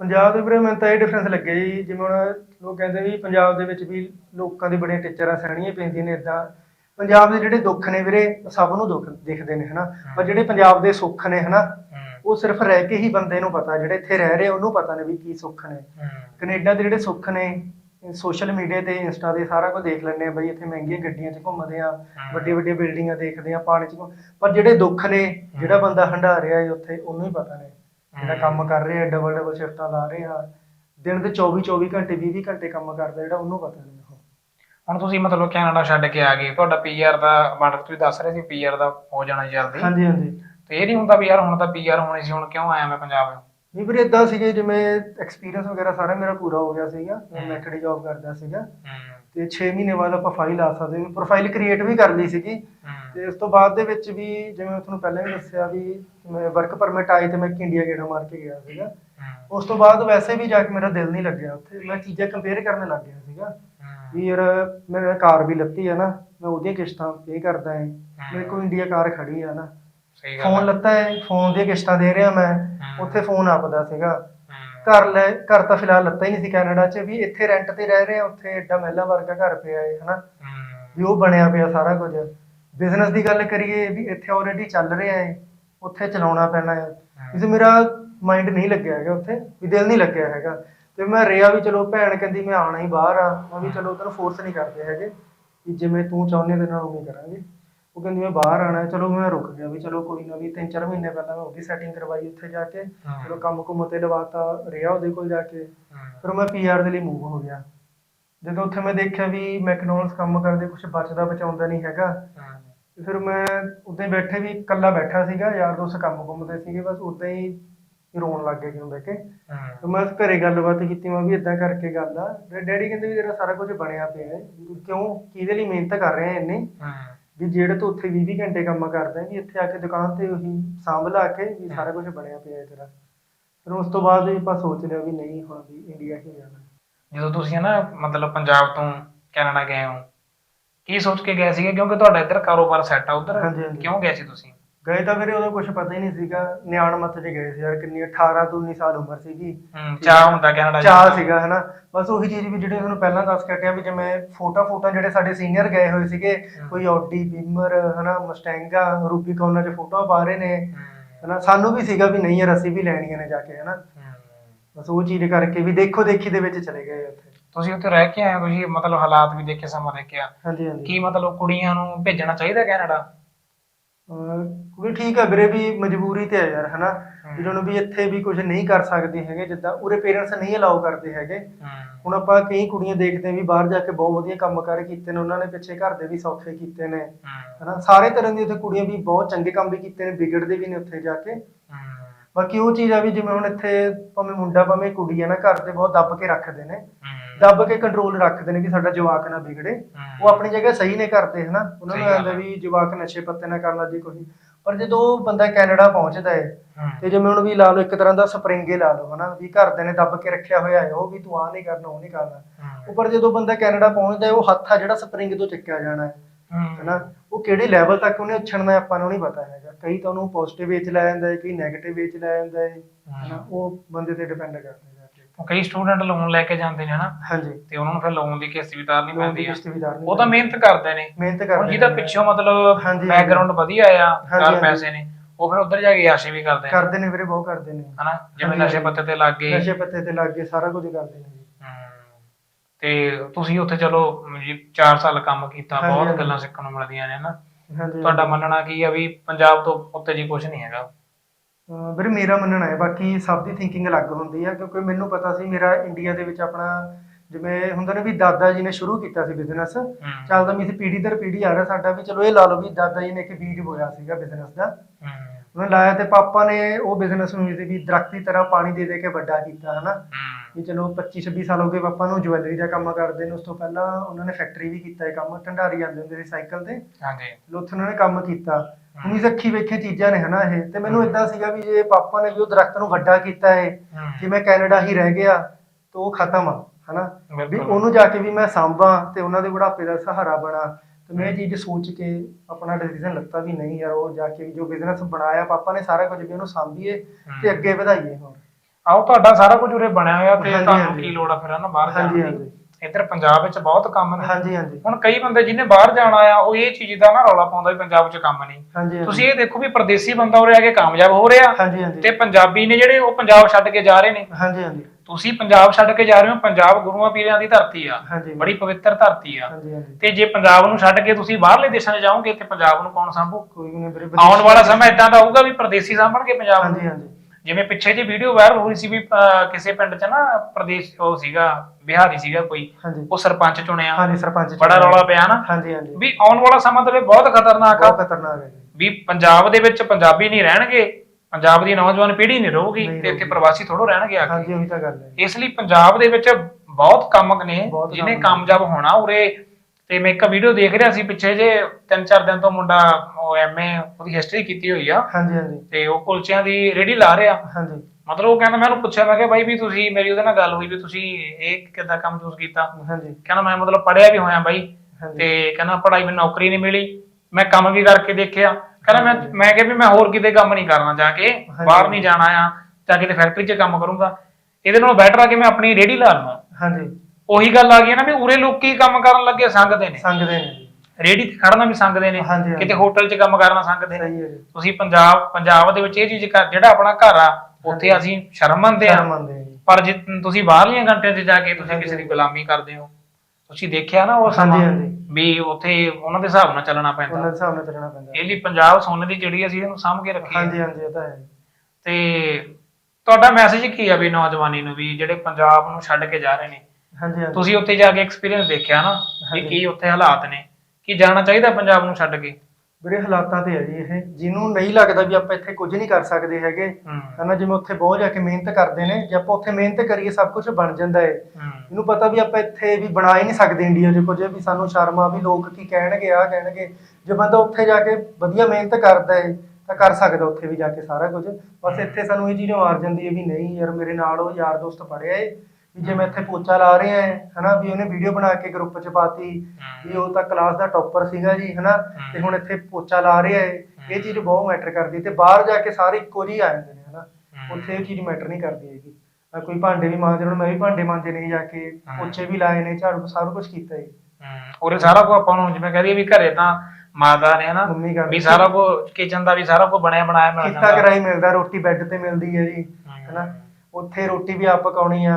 ਪੰਜਾਬ ਦੇ ਵੀਰੇ ਮੈਨੂੰ ਤਾਂ ਇਹ ਡਿਫਰੈਂਸ ਲੱਗਿਆ ਜੀ ਜਿਵੇਂ ਹੁਣ ਲੋਕ ਕਹਿੰਦੇ ਵੀ ਪੰਜਾਬ ਦੇ ਵਿੱਚ ਵੀ ਲੋਕਾਂ ਦੀ ਬੜੀਆਂ ਟੀਚਰਾਂ ਸਹਿਣੀਆਂ ਪੈਂਦੀਆਂ ਨੇ ਇਦਾਂ ਪੰਜਾਬ ਦੇ ਜਿਹੜੇ ਦੁੱਖ ਨੇ ਵੀਰੇ ਉਹ ਸਭ ਨੂੰ ਦੁੱਖ ਦਿਖਦੇ ਨੇ ਹਨਾ? ਪਰ ਜਿਹੜੇ ਪੰਜਾਬ ਦੇ ਸੁੱਖ ਨੇ ਹਨਾ? ਹੂੰ, ਉਹ ਸਿਰਫ ਰਹਿ ਕੇ ਹੀ ਬੰਦੇ ਨੂੰ ਪਤਾ ਜਿਹੜੇ ਇੱਥੇ ਰਹਿ ਰਹੇ ਉਹਨੂੰ ਪਤਾ ਨੇ ਵੀ ਕੀ ਸੁੱਖ ਨੇ। ਹੂੰ, ਕੈਨੇਡਾ ਦੇ ਜਿਹੜੇ ਸੁੱਖ ਨੇ ਸੋਸ਼ਲ ਮੀਡੀਆ ਤੇ ਇੰਸਟਾ ਤੇ ਸਾਰਾ ਕੁਝ ਦੇਖ ਲੈਂਦੇ ਆ ਬਈ ਇੱਥੇ ਮਹਿੰਗੀਆਂ ਗੱਡੀਆਂ 'ਚ ਘੁੰਮਦੇ ਆ ਵੱਡੀ ਵੱਡੀਆਂ ਬਿਲਡਿੰਗਾਂ ਦੇਖਦੇ ਆ ਪਾਣੀ 'ਚ ਘੁੰਮ- ਪਰ ਜਿਹੜੇ ਦੁੱਖ ਨੇ ਜਿਹੜਾ ਬੰਦਾ ਹੰਢਾ ਰਿਹਾ ਹੈ ਉੱਥੇ ਉਹਨੂੰ ਹੀ ਪਤਾ ਨੇ। ਜਿਹੜਾ ਕੰਮ ਕਰ ਰਿਹਾ ਡਬਲ ਡਬਲ ਸ਼ਿਫਟਾਂ ਲਾ ਰਿਹਾ ਦਿਨ ਦੇ 24 24 ਘੰਟੇ 20 20 ਘੰਟੇ ਕੰਮ ਕਰਦਾ ਜਿਹੜਾ ਉਹਨੂੰ ਪਤਾ ਨਹੀਂ ਹੁਣ ਤੁਸੀਂ ਮਤਲਬ ਕੈਨੇਡਾ ਛੱਡ ਕੇ ਆ ਗਏ ਤੁਹਾਡਾ ਪੀਆਰ ਦਾ ਮਾਡਲ ਤੁਸੀਂ ਦੱਸ ਰਹੇ ਸੀ ਪੀਆਰ ਦਾ ਹੋ ਜਾਣਾ ਜਲਦੀ। ਹਾਂਜੀ ਹਾਂਜੀ। ਤੇ ਇਹ ਨਹੀਂ ਹੁੰਦਾ ਵੀ ਯਾਰ ਹੁਣ ਤਾਂ ਪੀਆਰ ਹੋਣੀ ਸੀ ਹੁਣ ਕਿਉਂ ਆਇਆ ਮੈਂ ਪੰਜਾਬ ਨਹੀਂ ਵੀਰੇ ਇਦਾਂ ਸੀਗੇ ਜਿਵੇਂ ਐਕਸਪੀਰੀਅੰਸ ਵਗੈਰਾ ਸਾਰਾ ਮੇਰਾ ਪੂਰਾ ਹੋ ਗਿਆ ਸੀਗਾ। ਮੈਂ ਮੈਟਰੀ ਜੌਬ ਕਰਦਾ ਸੀਗਾ। ਹੂੰ। ਤੇ 6 ਮਹੀਨੇ ਬਾਅਦ ਆਪਾਂ ਫਾਈਲ ਆ ਸਕਦੇ ਹਾਂ ਪ੍ਰੋਫਾਈਲ ਕ੍ਰੀਏਟ ਵੀ ਕਰ ਲਈ ਸੀਗੀ। ਹੂੰ। ਤੇ ਉਸ ਤੋਂ ਬਾਅਦ ਦੇ ਵਿੱਚ ਵੀ ਜਿਵੇਂ ਮੈਂ ਤੁਹਾਨੂੰ ਪਹਿਲਾਂ ਵੀ ਦੱਸਿਆ ਵੀ ਮੈਂ ਵਰਕ ਪਰਮਿਟ ਆਈ ਤੇ ਮੈਂ ਇੰਡੀਆ ਗੇੜਾ ਮਾਰ ਕੇ ਗਿਆ ਸੀਗਾ। ਹੂੰ, ਉਸ ਤੋਂ ਬਾਅਦ ਵੈਸੇ ਵੀ ਜਾ ਕੇ ਮੇਰਾ ਦਿਲ ਨਹੀਂ ਲੱਗਿਆ ਉੱਥੇ। ਮੈਂ ਚੀਜ਼ਾਂ ਕੰਪੇਅਰ ਕਰਨ ਲੱਗ ਗਿਆ ਸੀਗਾ। ਹੂੰ, ਵੀ ਯਾਰ ਮੈਂ ਕਾਰ ਵੀ ਲੱਤੀ ਹੈ ਨਾ ਮੈਂ ਉਹਦੀਆਂ ਕਿਸ਼ਤਾਂ ਪੇ ਕਰਦਾ ਹਾਂ ਮੇਰੇ ਕੋਲ ਇੰਡੀਆ ਕਾਰ ਖੜੀ ਆ ਨਾ। ਸਹੀ ਗੱਲ ਫੋਨ। ਲੱਤਾ ਹੈ ਫੋਨ ਦੀਆਂ ਕਿਸ਼ਤਾਂ ਦੇ ਰਿਹਾ ਮੈਂ ਉੱਥੇ ਫੋਨ ਆਪਦਾ ਸੀਗਾ। ਘਰ ਲੈ ਘਰ ਤਾਂ ਫਿਲਹਾਲ ਲੱਤਾ ਹੀ ਨਹੀਂ ਸੀ ਕੈਨੇਡਾ 'ਚ ਵੀ ਇੱਥੇ ਰੈਂਟ ਤੇ ਰਹਿ ਰਹੇ ਆ ਉੱਥੇ ਐਡਾ ਮਹਿਲਾ ਵਰਗਾ ਘਰ ਪਿਆ ਹੈ ਹਨਾ। ਵੀ ਉਹ ਬਣਿਆ ਪਿਆ ਸਾਰਾ ਕੁਝ। ਬਿਜ਼ਨਸ ਦੀ ਗੱਲ ਕਰੀਏ ਵੀ ਇੱਥੇ ਆਲਰੇਡੀ ਚੱਲ ਰਿਹਾ ਹੈ ਉੱਥੇ ਚਲਾਉਣਾ ਪੈਣਾ ਹੈ। ਇਸ ਮੇਰਾ ਮਾਈਂਡ ਨਹੀਂ ਲੱਗਿਆ ਹੈਗਾ ਉੱਥੇ ਵੀ ਦਿਲ ਨਹੀਂ ਲੱਗਿਆ ਹੈਗਾ। ਤੇ ਮੈਂ ਰਿਹਾ ਵੀ ਚਲੋ ਭੈਣ ਕਹਿੰਦੀ ਮੈਂ ਆਣਾ ਹੀ ਬਾਹਰ ਆ ਮੈਂ ਵੀ ਚਲੋ ਤੈਨੂੰ ਫੋਰਸ ਨਹੀਂ ਕਰਦੇ ਹੈਗੇ ਵੀ ਜਿਵੇਂ ਤੂੰ ਚਾਹੁੰਦੇ ਤੇ ਨਾਲ ਉਵੇਂ ਕਰਾਂਗੇ। ਉਹ ਕਹਿੰਦੀ ਮੈਂ ਬਾਹਰ ਆਣਾ ਹੈ। ਚਲੋ ਮੈਂ ਰੁਕ ਗਿਆ ਵੀ ਚਲੋ ਕੋਈ ਨਾ ਵੀ 3-4 ਮਹੀਨੇ ਪਹਿਲਾਂ ਮੈਂ ਉਹਦੀ ਸੈਟਿੰਗ ਕਰਵਾਈ ਉੱਥੇ ਜਾ ਕੇ ਚਲੋ ਕੰਮ ਕੁੰਮ ਤੇ ਲਵਾਤਾ ਰਿਹਾ ਉਹਦੇ ਕੋਲ ਜਾ ਕੇ। ਫਿਰ ਮੈਂ ਪੀਆਰ ਦੇ ਲਈ ਮੂਵ ਹੋ ਗਿਆ। ਜਦੋਂ ਉੱਥੇ ਮੈਂ ਦੇਖਿਆ ਵੀ ਮੈਕਡੋਨਲਡਸ ਕੰਮ ਕਰਦੇ ਕੁਝ ਬਚਦਾ ਬਚਾਉਂਦਾ ਨਹੀਂ ਹੈਗਾ। ਤੇ ਫਿਰ ਮੈਂ ਉੱਦਾਂ ਹੀ ਬੈਠੇ ਵੀ ਇਕੱਲਾ ਬੈਠਾ ਸੀਗਾ ਯਾਰ ਦੋਸਤ ਕੰਮ ਘੁੰਮਦੇ ਸੀਗੇ ਬਸ ਉੱਦਾਂ ਹੀ ਰੋਣ ਲੱਗ ਗਏ ਕਿਉਂ ਕੇ। ਤੇ ਮੈਂ ਘਰੇ ਗੱਲਬਾਤ ਕੀਤੀ ਮੈਂ ਵੀ ਇਦਾਂ ਕਰਕੇ ਗੱਲ ਆ। ਤੇ ਡੈਡੀ ਕਹਿੰਦੇ ਵੀ ਤੇਰਾ ਸਾਰਾ ਕੁਝ ਬਣਿਆ ਪਿਆ ਹੈ। ਵੀ ਤੂੰ ਕਿਉਂ? ਕਿਹਦੇ ਲਈ ਮਿਹਨਤ ਕਰ ਰਿਹਾ ਇੰਨੀ? ਵੀ ਜਿਹੜੇ ਤੂੰ ਉੱਥੇ 20 20 ਘੰਟੇ ਕੰਮ ਕਰਦਾ ਹੈ ਵੀ ਇੱਥੇ ਆ ਕੇ ਦੁਕਾਨ ਤੇ ਉਹੀ ਸਾਂਭ ਲਾ ਕੇ ਵੀ ਸਾਰਾ ਕੁਝ ਬਣਿਆ ਪਿਆ ਹੈ ਤੇਰਾ। ਫਿਰ ਉਸ ਤੋਂ ਬਾਅਦ ਵੀ ਆਪਾਂ ਸੋਚ ਲਿਆ ਵੀ ਨਹੀਂ ਹੁਣ ਵੀ ਇੰਡੀਆ ਹੀ ਜਾਣਾ। ਜਦੋਂ ਤੁਸੀਂ ਨਾ ਮਤਲਬ ਪੰਜਾਬ ਤੋਂ ਕੈਨੇਡਾ ਗਏ ਹੋ ਕੀ ਸੋਚ ਕੇ ਗਏ ਸੀਗੇ? ਕਿਉਂਕਿ ਤੁਹਾਡਾ ਇੱਧਰ ਕਾਰੋਬਾਰ ਸੈੱਟ ਆ ਉਧਰ ਹਾਂਜੀ, ਹਾਂਜੀ। ਕਿਉਂ ਗਏ ਸੀ ਤੁਸੀਂ? ਗਏ ਤਾਂ ਵੀਰੇ ਉਦੋਂ ਕੁਝ ਪਤਾ ਹੀ ਨਹੀਂ ਸੀਗਾ ਨਿਆਣ ਮੱਤ 'ਚ ਗਏ ਸੀ ਯਾਰ ਕਿੰਨੀ 18 ਤੋਂ 19 ਸਾਲ ਉਮਰ ਸੀਗੀ। ਚਾਹ ਹੁੰਦਾ ਕੈਨੇਡਾ ਚਾਹ ਸੀਗਾ ਹਨਾ। ਬਸ ਉਹੀ ਚੀਜ਼ ਵੀ ਜਿਹੜੇ ਤੁਹਾਨੂੰ ਪਹਿਲਾਂ ਦੱਸ ਕੇ ਹਟਿਆ ਵੀ ਜਿਵੇਂ ਫੋਟੋ ਫੋਟੋ ਜਿਹੜੇ ਸਾਡੇ ਸੀਨੀਅਰ ਗਏ ਹੋਏ ਸੀਗੇ ਕੋਈ ਆਡੀ ਬੀਮਰ ਹਨਾ ਮਸਟੈਂਗਾ ਰੂਬੀਕਾ ਉਹਨਾਂ 'ਚ ਫੋਟੋਆਂ ਪਾ ਰਹੇ ਨੇ ਹਨਾ। ਸਾਨੂੰ ਵੀ ਸੀਗਾ ਵੀ ਨਹੀਂ ਯਾਰ ਅਸੀਂ ਵੀ ਲੈਣੀਆਂ ਨੇ ਜਾ ਕੇ ਹਨਾ। ਬਸ ਉਹ ਚੀਜ਼ ਕਰਕੇ ਵੀ ਦੇਖੋ ਦੇਖੀ ਦੇ ਵਿੱਚ ਚਲੇ ਗਏ ਉੱਥੇ। ਤੁਸੀਂ ਉੱਥੇ ਰਹਿ ਕੇ ਆਏ ਤੁਸੀਂ ਮਤਲਬ ਹਾਲਾਤ ਵੀ ਦੇਖੇ ਸਮਾਂ ਦੇਖਿਆ। ਹਾਂਜੀ ਹਾਂਜੀ। ਕੀ ਮਤਲਬ ਕੁੜੀਆਂ ਨੂੰ ਭੇਜਣਾ ਚਾਹੀਦਾ ਕੈਨੇਡਾ? ਕਿਉਂਕਿ ਠੀਕ ਹੈ ਵੀਰੇ ਵੀ ਮਜਬੂਰੀ ਤੇ ਹੈ ਯਾਰ ਹਨਾ? ਵੀ ਉਹਨਾਂ ਨੂੰ ਵੀ ਇੱਥੇ ਵੀ ਕੁਝ ਨਹੀਂ ਕਰ ਸਕਦੇ ਹੈਗੇ ਜਿੱਦਾਂ ਉਰੇ ਪੇਰੈਂਟਸ ਨਹੀਂ ਅਲਾਉ ਕਰਦੇ ਹੈਗੇ। ਹੁਣ ਆਪਾਂ ਕਈ ਕੁੜੀਆਂ ਦੇਖਦੇ ਵੀ ਬਾਹਰ ਜਾ ਕੇ ਬਹੁਤ ਵਧੀਆ ਕੰਮ ਕਰ ਕੀਤੇ ਨੇ ਉਹਨਾਂ ਨੇ ਪਿੱਛੇ ਘਰ ਦੇ ਵੀ ਸੌਖੇ ਕੀਤੇ ਨੇ ਹਨਾ? ਸਾਰੇ ਤਰ੍ਹਾਂ ਦੀ ਉੱਥੇ ਕੁੜੀਆਂ ਵੀ ਬਹੁਤ ਚੰਗੇ ਕੰਮ ਵੀ ਕੀਤੇ ਨੇ ਵਿਗੜਦੇ ਵੀ ਨੇ ਉੱਥੇ ਜਾ ਕੇ। ਬਾਕੀ ਉਹ ਚੀਜ਼ ਆ ਵੀ ਜਿਵੇਂ ਹੁਣ ਇੱਥੇ ਭਾਵੇਂ ਮੁੰਡਾ ਭਾਵੇਂ ਕੁੜੀ ਆ ਨਾ ਘਰ ਦੇ ਬਹੁਤ ਦੱਬ ਕੇ ਰੱਖਦੇ ਨੇ। ਦੱਬ ਕੇ ਕੰਟਰੋਲ ਰੱਖਦੇ ਨੇ ਵੀ ਸਾਡਾ ਜਵਾਕ ਨਾ ਵਿਗੜੇ। ਉਹ ਆਪਣੀ ਜਗ੍ਹਾ ਸਹੀ ਨੇ ਕਰਦੇ ਹਨਾ? ਉਹਨਾਂ ਨੂੰ ਆਂਦਾ। ਵੀ ਜਵਾਕ ਨਸ਼ੇ ਪੱਤੇ ਨਾ ਕਰਨ ਲੱਗੇ ਕੋਈ। ਪਰ ਜਦੋਂ ਉਹ ਬੰਦਾ ਕੈਨੇਡਾ ਪਹੁੰਚਦਾ ਹੈ। ਤੇ ਜਿਵੇਂ ਹੁਣ ਵੀ ਲਾ ਲਓ ਇੱਕ ਤਰ੍ਹਾਂ ਦਾ ਸਪਰਿੰਗੇ ਲਾ ਲਓ ਹਨਾ? ਵੀ ਘਰਦੇ ਨੇ ਦੱਬ ਕੇ ਰੱਖਿਆ ਹੋਇਆ ਹੈ ਉਹ ਵੀ ਤੂੰ ਆ ਨਹੀਂ ਕਰਨਾ ਉਹ ਨਹੀਂ ਕਰਨਾ। ਉੱਪਰ ਜਦੋਂ ਬੰਦਾ ਕੈਨੇਡਾ ਪਹੁੰਚਦਾ ਹੈ ਉਹ ਹੱਥ ਆ ਜਿਹੜਾ ਸਪਰਿੰਗ ਤੋਂ ਚੱਕਿਆ ਜਾਣਾ ਹੈ ਹਨਾ? ਉਹ ਕਿਹੜੇ ਲੈਵਲ ਤੱਕ ਉਹਨੇ ਉੱਛਣਨਾ ਹੈ ਆਪਾਂ ਨੂੰ ਨਹੀਂ ਪਤਾ ਹੈਗਾ। ਕਈ ਤਾਂ ਉਹਨੂੰ ਪੋਜ਼ਿਟਿਵ ਵਿੱਚ ਲੈ ਜਾਂਦਾ ਹੈ ਕਈ 네ਗੇਟਿਵ ਵਿੱਚ ਲੈ ਜਾਂਦਾ ਹੈ ਹਨਾ? ਉਹ ਬੰਦੇ ਤੇ ਡਿਪੈਂਡ ਕਰਦਾ ਹੈ। ਕਈ ਸਟੂਡੈਂਟ ਲੋਨ ਲੈ ਕੇ ਜਾਂਦੇ ਨੇ ਹਨਾ? ਹਾਂਜੀ। ਤੇ ਉਹਨਾਂ ਨੂੰ ਫਿਰ ਲੋਨ ਦੀ ਕਿਸ਼ਤ ਵੀ ਤਾਰਨੀ ਪੈਂਦੀ ਆ। ਵੀ ਉਹ ਤਾਂ ਮਿਹਨਤ ਕਰਦੇ ਨੇ। ਮਿਹਨਤ ਹੁਣ ਕਰਦੇ ਜਿਹਦਾ ਨੇ। ਪਿੱਛੋਂ ਮਤਲਬ ਬੈਕਗ੍ਰਾਉਂਡ ਵਧੀਆ ਆ ਹਾਂਜੀ। ਪੈਸੇ ਨੇ ਉਹ ਫਿਰ ਉੱਧਰ ਜਾ ਕੇ ਆਸ਼ੇ ਵੀ ਕਰਦੇ ਨੇ। ਕਰਦੇ ਨੇ ਵੀਰੇ ਬਹੁਤ ਕਰਦੇ ਨੇ। ਹਨਾ? ਜਿਵੇਂ ਨਸ਼ੇ ਪੱਤੇ ਤੇ ਲੱਗ ਗਏ। ਨਸ਼ੇ ਪੱਤੇ ਤੇ ਲੱਗ ਕੇ ਸਾਰਾ ਕੁਝ ਕਰਦੇ ਨੇ। ਜੀ ਤੇ ਤੁਸੀਂ ਉੱਥੇ ਚਲੋ ਜੀ 4 ਸਾਲ ਕੰਮ ਕੀਤਾ ਹਾਂਜੀ, ਬਹੁਤ ਹਾਂਜੀ। ਗੱਲਾਂ ਸਿੱਖਣ ਨੂੰ ਮਿਲਦੀਆਂ ਨੇ ਹਨਾ? ਹਾਂਜੀ ਤੁਹਾਡਾ ਮੰਨਣਾ ਕੀ ਆ ਵੀ ਪੰਜਾਬ ਤੋਂ ਉੱਤੇ ਜੀ ਕੁਝ ਨਹੀਂ ਹੈਗਾ? ਅਹ ਵੀਰੇ ਮੇਰਾ ਮੰਨਣਾ ਹੈ ਬਾਕੀ ਸਭ ਦੀ ਥਿੰਕਿੰਗ ਅਲੱਗ ਹੁੰਦੀ ਹੈ ਕਿਉਂਕਿ ਮੈਨੂੰ ਪਤਾ ਸੀ ਮੇਰਾ ਇੰਡੀਆ ਦੇ ਵਿੱਚ ਆਪਣਾ ਜਿਵੇਂ ਹੁੰਦਾ ਨਾ ਵੀ ਦਾਦਾ ਜੀ ਨੇ ਸ਼ੁਰੂ ਕੀਤਾ ਸੀ ਬਿਜ਼ਨਸ ਹਮ, ਚੱਲਦਾ ਵੀ ਸੀ ਪੀੜੀ ਦਰ ਪੀੜੀ ਆ ਰਿਹਾ ਸਾਡਾ ਵੀ ਚਲੋ ਇਹ ਲਾ ਲਓ ਵੀ ਦਾਦਾ ਜੀ ਨੇ ਇੱਕ ਬੀਜ ਬੋਇਆ ਸੀਗਾ ਬਿਜ਼ਨਸ ਦਾ। ਹਮ, ਉਹਨੇ ਲਾਇਆ ਤੇ ਪਾਪਾ ਨੇ ਉਹ ਬਿਜ਼ਨਸ ਨੂੰ ਵੀ ਦਰਖਤ ਦੀ ਤਰ੍ਹਾਂ ਪਾਣੀ ਦੇ ਦੇ ਕੇ ਵੱਡਾ ਕੀਤਾ ਹਨਾ? ਹਮ, ਵੀ ਚਲੋ 25 26 ਸਾਲ ਹੋ ਗਏ ਪਾਪਾ ਨੂੰ ਜਵੈਲਰੀ ਦਾ ਕੰਮ ਕਰਦੇ ਨੇ ਉਸ ਤੋਂ ਪਹਿਲਾਂ ਉਹਨਾਂ ਨੇ ਫੈਕਟਰੀ ਵੀ ਕੀਤਾ ਇਹ ਕੰਮ ਢੰਡਾਰੀ ਜਾਂਦੇ ਹੁੰਦੇ ਸੀ ਸਾਈਕਲ ਤੇ। ਹਾਂਜੀ। ਉੱਥੇ ਉਹਨਾਂ ਨੇ ਕੰਮ ਕੀਤਾ। ਇਸ ਅੱਖੀ ਵੇਖੇ ਚੀਜ਼ਾਂ ਨੇ ਹਨਾ ਇਹ। ਤੇ ਮੈਨੂੰ ਇਦਾਂ ਸੀਗਾ ਵੀ ਜੇ ਪਾਪਾ ਨੇ ਵੀ ਉਹ ਦਰਖਤ ਨੂੰ ਵੱਡਾ ਕੀਤਾ ਹੈ। ਜੇ ਮੈਂ ਕੈਨੇਡਾ ਹੀ ਰਹਿ ਗਿਆ ਤਾਂ ਉਹ ਖਤਮ ਆ ਹਨਾ? ਵੀ। ਉਹਨੂੰ ਜਾ ਕੇ ਵੀ ਮੈਂ ਸਾਂਭਾਂ ਤੇ ਉਹਨਾਂ ਦੇ ਬੁਢਾਪੇ ਦਾ ਸਹਾਰਾ ਬਣਾ। ਤੇ ਮੈਂ ਇਹ ਚੀਜ਼ ਸੋਚ ਕੇ ਆਪਣਾ ਡਿਸੀਜਨ ਲੱਤਾ ਵੀ ਨਹੀਂ ਯਾਰ ਉਹ ਜਾ ਕੇ ਜੋ ਬਿਜ਼ਨਸ ਬਣਾਇਆ ਪਾਪਾ ਨੇ ਸਾਰਾ ਕੁਝ ਵੀ ਉਹਨੂੰ ਸਾਂਭੀਏ ਤੇ ਅੱਗੇ ਵਧਾਈਏ ਹੁਣ ਆਓ ਤੁਹਾਡਾ ਸਾਰਾ ਕੁਝ ਉਰੇ ਬਣਿਆ ਹੋਇਆ ਤੇ ਹਾਂਜੀ, ਤੁਹਾਨੂੰ ਹਾਂਜੀ। ਕੀ ਲੋੜ ਆ ਫਿਰ ਨਾ ਬਾਹਰ ਜਾਣ ਹਾਂਜੀ ਦੀ? ਹਾਂਜੀ ਇੱਧਰ ਪੰਜਾਬ ਵਿੱਚ ਬਹੁਤ ਕੰਮ ਨੇ। ਹਾਂਜੀ ਹਾਂਜੀ। ਹੁਣ ਕਈ ਬੰਦੇ ਜਿਹਨੇ ਬਾਹਰ ਜਾਣਾ ਆ ਉਹ ਇਹ ਚੀਜ਼ ਦਾ ਨਾ ਰੌਲਾ ਪਾਉਂਦਾ ਵੀ ਪੰਜਾਬ 'ਚ ਕੰਮ ਨਹੀਂ। ਹਾਂਜੀ। ਤੁਸੀਂ ਇਹ ਦੇਖੋ ਵੀ ਪਰਦੇਸੀ ਬੰਦਾ ਉਰੇ ਆ ਕੇ ਕਾਮਯਾਬ ਹੋ ਰਿਹਾ ਹਾਂਜੀ ਹਾਂਜੀ। ਤੇ ਪੰਜਾਬੀ ਨੇ ਜਿਹੜੇ ਉਹ ਪੰਜਾਬ ਛੱਡ ਕੇ ਜਾ ਰਹੇ ਨੇ। ਹਾਂਜੀ ਹਾਂਜੀ। ਤੁਸੀਂ ਪੰਜਾਬ ਛੱਡ ਕੇ ਜਾ ਰਹੇ ਹੋ ਪੰਜਾਬ ਗੁਰੂਆਂ ਪੀਰਾਂ ਦੀ ਧਰਤੀ ਆ। ਹਾਂਜੀ ਬੜੀ ਪਵਿੱਤਰ ਧਰਤੀ ਆ। ਹਾਂਜੀ ਹਾਂਜੀ। ਤੇ ਜੇ ਪੰਜਾਬ ਨੂੰ ਛੱਡ ਕੇ ਤੁਸੀਂ ਬਾਹਰਲੇ ਦੇਸ਼ਾਂ 'ਚ ਜਾਓਗੇ ਤੇ ਪੰਜਾਬ ਨੂੰ ਕੌਣ ਸੰਭੂ? ਕੋਈ ਨਹੀਂ ਵੀਰੇ ਆਉਣ ਵਾਲਾ ਸਮਾਂ ਇਦਾਂ ਦਾ ਆਊਗਾ ਵੀ ਪਰਦੇਸੀ ਸਾਂਭਣਗੇ ਪੰਜਾਬ ਨੂੰ। ਹਾਂਜੀ ਹਾਂਜੀ। ਜਿਵੇਂ ਪਿੱਛੇ ਜੇ ਵੀਡੀਓ ਵਾਇਰਲ ਹੋ ਰਹੀ ਸੀ ਵੀ ਅਹ, ਕਿਸੇ ਪਿੰਡ 'ਚ ਨਾ ਪ੍ਰਦੇਸ਼ ਉਹ ਸੀਗਾ ਬਿਹਾਰੀ ਸੀਗਾ ਕੋਈ ਹਾਂਜੀ। ਉਹ ਸਰਪੰਚ ਚੁਣਿਆ। ਹਾਂਜੀ ਸਰਪੰਚ ਬੜਾ ਰੌਲਾ ਪਿਆ ਨਾ। ਹਾਂਜੀ ਹਾਂਜੀ। ਵੀ ਆਉਣ ਵਾਲਾ ਸਮਾਂ ਤੇ ਬਹੁਤ ਖਤਰਨਾਕ ਆ। ਖਤਰਨਾਕ ਹੈ ਜੀ। ਵੀ ਪੰਜਾਬ ਦੇ ਵਿੱਚ ਪੰਜਾਬੀ ਨਹੀਂ ਰਹਿਣਗੇ ਪੰਜਾਬ ਦੀ ਨੌਜਵਾਨ ਪੀੜ੍ਹੀ ਨਹੀਂ ਰਹੂਗੀ ਨਹੀਂ ਤੇ ਇੱਥੇ ਰਹੂਗੀ। ਪ੍ਰਵਾਸੀ ਥੋੜੋ ਰਹਿਣਗੇ ਆ ਕੇ। ਹਾਂਜੀ ਉਹੀ ਤਾਂ ਗੱਲ ਹੈ। ਇਸ ਲਈ ਪੰਜਾਬ ਦੇ ਵਿੱਚ ਬਹੁਤ ਕੰਮ ਨੇ ਬਹੁਤ ਕੰਮ ਜਿਹਨੇ ਨੇ। ਕਾਮਯਾਬ ਹੋਣਾ ਉਰੇ। ਤੇ ਮੈਂ ਇੱਕ ਵੀਡੀਓ ਦੇਖ ਰਿਹਾ ਸੀ ਪਿੱਛੇ ਜੇ ਤਿੰਨ ਚਾਰ ਦਿਨ ਤੋਂ ਮੁੰਡਾ ਉਹ ਐਮਏ ਉਹਦੀ ਹਿਸਟਰੀ ਕੀਤੀ ਹੋਈ ਆ। ਹਾਂਜੀ ਹਾਂਜੀ। ਤੇ ਉਹ ਕੁਲਚਿਆਂ ਦੀ ਰੇੜੀ ਲਾ ਰਿਹਾ। ਹਾਂਜੀ। ਮਤਲਬ ਉਹ ਕਹਿੰਦਾ ਮੈਂ ਉਹਨੂੰ ਪੁੱਛਿਆ ਮੈਂ ਕਿਹਾ ਬਾਈ ਵੀ ਤੁਸੀਂ ਮੇਰੀ ਉਹਦੇ ਨਾਲ ਗੱਲ ਹੋਈ ਵੀ ਤੁਸੀਂ ਇਹ ਕਿੱਦਾਂ ਕੰਮ ਚੂਜ਼ ਕੀਤਾ? ਹਾਂਜੀ। ਕਹਿੰਦਾ ਮੈਂ ਮਤਲਬ ਪੜਿਆ ਵੀ ਹੋਇਆ ਬਾਈ। ਤੇ ਕਹਿੰਦਾ ਪੜਾਈ ਮੈਨੂੰ ਨੌਕਰੀ ਨਹੀਂ ਮਿਲੀ। ਮੈਂ ਕੰਮ ਵੀ ਕਰਕੇ ਦੇਖਿਆ। ਕਹਿੰਦਾ ਮੈਂ ਮੈਂ ਕਿਹਾ ਵੀ ਮੈਂ ਹੋਰ ਕਿਤੇ ਕੰਮ ਨਹੀਂ ਕਰਨਾ ਜਾ ਕੇ ਬਾਹਰ ਨਹੀਂ ਜਾਣਾ ਆ ਜਾ ਕੇ ਤੇ ਫੈਕਟਰੀ 'ਚ ਕੰਮ ਕਰੂੰਗਾ। ਇਹਦੇ ਨਾਲੋਂ ਬੈਟਰ ਆ ਕਿ ਮੈਂ ਆਪਣੀ ਰੇੜੀ ਲਾ ਲਵਾਂ। ਹਾਂਜੀ। ਉਹੀ ਗੱਲ ਆ ਗਈ ਨਾ ਵੀ ਉਰੇ ਲੋਕੀ ਕੰਮ ਕਰਨ ਲੱਗੇ ਸੰਗਦੇ ਨੇ। ਸੰਗਦੇ ਨੇ। ਜੀ ਰੇੜੀ ਤੇ ਖੜਨਾ ਵੀ ਸੰਗਦੇ ਨੇ। ਹਾਂਜੀ, ਹਾਂਜੀ। ਕਿਤੇ ਹੋਟਲ 'ਚ ਕੰਮ ਕਰਨਾ ਸੰਗਦੇ ਨੇ। ਸਹੀ ਹੈ ਜੀ। ਤੁਸੀਂ ਪੰਜਾਬ ਪੰਜਾਬ ਦੇ ਵਿੱਚ ਇਹ ਚੀਜ਼ ਕਰ ਜਿਹੜਾ ਆਪਣਾ ਘਰ ਆ ਉੱਥੇ ਅਸੀਂ ਸ਼ਰਮ ਮੰਨਦੇ ਆ ਮੰਨਦੇ ਆ ਜੀ। ਪਰ ਜੇ ਤੁਸੀਂ ਬਾਹਰਲੀਆਂ ਕੰਟਰੀਆਂ 'ਚ ਜਾ ਕੇ ਤੁਸੀਂ ਕਿਸੇ ਦੀ ਗੁਲਾਮੀ ਕਰਦੇ ਹੋ ਤੁਸੀਂ ਦੇਖਿਆ ਨਾ ਉਹ ਹਾਂਜੀ, ਸਮਾਂ ਹਾਂਜੀ। ਵੀ ਉੱਥੇ ਉਹਨਾਂ ਦੇ ਹਿਸਾਬ ਨਾਲ ਚੱਲਣਾ ਉਹਨਾਂ ਪੈਂਦਾ ਦੇ ਹਿਸਾਬ ਨਾਲ ਚੱਲਣਾ ਪੈਂਦਾ। ਇਹ ਲਈ ਪੰਜਾਬ ਸੋਨੇ ਦੀ ਚਿੜੀ ਅਸੀਂ ਇਹਨੂੰ ਸਾਂਭ ਕੇ ਰੱਖੀ ਹੈ। ਹਾਂਜੀ ਹਾਂਜੀ ਇਹ ਤਾਂ ਹੈ ਜੀ। ਤੇ ਤੁਹਾਡਾ ਮੈਸੇਜ ਕੀ ਆ ਵੀ ਨੌਜਵਾਨੀ ਨੂੰ ਵੀ ਜਿਹੜੇ ਪੰਜਾਬ ਨੂੰ ਛੱਡ ਕੇ ਜਾ ਰਹੇ ਨੇ? ਹਾਂਜੀ ਹਾਂਜੀ। ਤੁਸੀਂ ਉੱਥੇ ਜਾ ਕੇ ਐਕਸਪੀਰੀਅੰਸ ਦੇਖਿਆ ਨਾ ਹਾਂਜੀ। ਕੀ ਉੱਥੇ ਹਾਲਾਤ ਨੇ ਕੀ ਜਾਣਾ ਚਾਹੀਦਾ ਪੰਜਾਬ ਨੂੰ ਛੱਡ ਕੇ? ਵੀਰੇ ਹਾਲਾਤਾਂ ਤੇ ਹੈ ਜੀ ਇਹ। ਜਿਹਨੂੰ ਨਹੀਂ ਲੱਗਦਾ ਵੀ ਆਪਾਂ ਇੱਥੇ ਕੁਝ ਨਹੀਂ ਕਰ ਸਕਦੇ ਹੈਗੇ। ਹੂੰ। ਹਨਾ ਜਿਵੇਂ ਉੱਥੇ ਬਹੁਤ ਜਾ ਕੇ ਮਿਹਨਤ ਕਰਦੇ ਨੇ ਜੇ ਆਪਾਂ ਉੱਥੇ ਮਿਹਨਤ ਕਰੀਏ ਸਭ ਕੁਝ ਬਣ ਜਾਂਦਾ ਹੈ। ਹੂੰ। ਇਹਨੂੰ ਪਤਾ ਵੀ ਆਪਾਂ ਇੱਥੇ ਵੀ ਬਣਾ ਹੀ ਨਹੀਂ ਸਕਦੇ ਇੰਡੀਆ 'ਚ ਕੁਝ ਵੀ ਸਾਨੂੰ ਸ਼ਰਮ ਆ ਵੀ ਲੋਕ ਕੀ ਕਹਿਣਗੇ ਆ ਕਹਿਣਗੇ। ਜੇ ਬੰਦਾ ਉੱਥੇ ਜਾ ਕੇ ਵਧੀਆ ਮਿਹਨਤ ਕਰਦਾ ਹੈ ਤਾਂ ਕਰ ਸਕਦਾ ਉੱਥੇ ਵੀ ਜਾ ਕੇ ਸਾਰਾ ਕੁਝ। ਬਸ ਇੱਥੇ ਸਾਨੂੰ ਇਹ ਚੀਜ਼ ਮਾਰ ਜਾਂਦੀ ਹੈ ਵੀ ਨਹੀਂ ਯਾਰ ਮੇਰੇ ਨਾਲ ਉਹ ਯਾਰ ਦੋਸਤ ਪੜਿਆ ਏ ਵੀ ਜੇ ਮੈਂ ਇੱਥੇ ਪੋਚਾ ਲਾ ਰਿਹਾ ਹੈ ਹਨਾ ਵੀ ਉਹਨੇ ਵੀਡੀਓ ਬਣਾ ਕੇ ਗਰੁੱਪ 'ਚ ਪਾਤੀ ਵੀ ਉਹ ਤਾਂ ਕਲਾਸ ਦਾ ਟੌਪਰ ਸੀਗਾ ਜੀ ਹਨਾ ਤੇ ਹੁਣ ਇੱਥੇ ਪੋਚਾ ਲਾ ਰਿਹਾ ਹੈ ਇਹ ਚੀਜ਼ ਬਹੁਤ ਮੈਟਰ ਕਰਦੀ ਤੇ ਬਾਹਰ ਜਾ ਕੇ ਸਾਰੇ ਇੱਕੋ ਜਿਹੇ ਆ ਜਾਂਦੇ ਨੇ ਹਨਾ ਉੱਥੇ ਇਹ ਚੀਜ਼ ਮੈਟਰ ਨਹੀਂ ਕਰਦੀ ਹੈਗੀ। ਕੋਈ ਭਾਂਡੇ ਵੀ ਮਾਂਜਦੇ ਹੁਣ ਮੈਂ ਵੀ ਭਾਂਡੇ ਮਾਂਜੇ ਨਹੀਂ ਜਾ ਕੇ। ਪੋਚੇ ਵੀ ਲਾਏ ਨੇ ਝਾੜੂ ਸਾਰਾ ਕੁਝ ਕੀਤਾ ਹੈ। ਉਰੇ ਸਾਰਾ ਕੁਝ ਆਪਾਂ ਨੂੰ ਜਿਵੇਂ ਕਹਦੇ ਵੀ ਘਰੇ ਤਾਂ ਮਾਤਾ ਨੇ ਹਨਾ ਵੀ ਸਾਰਾ ਕੁਝ ਕਿਚਨ ਦਾ ਵੀ ਸਾਰਾ ਕੁਝ ਬਣਿਆ ਬਣਾਇਆ ਮਿਲ ਕੀਤਾ ਕਰਾਈ ਮਿਲਦਾ ਰੋਟੀ ਬੈੱਡ ਤੇ ਮਿਲਦੀ ਹੈ ਜੀ। ਹਨਾ ਉੱਥੇ ਰੋਟੀ ਵੀ ਆਪ ਪਕਾਉਣੀ ਆ।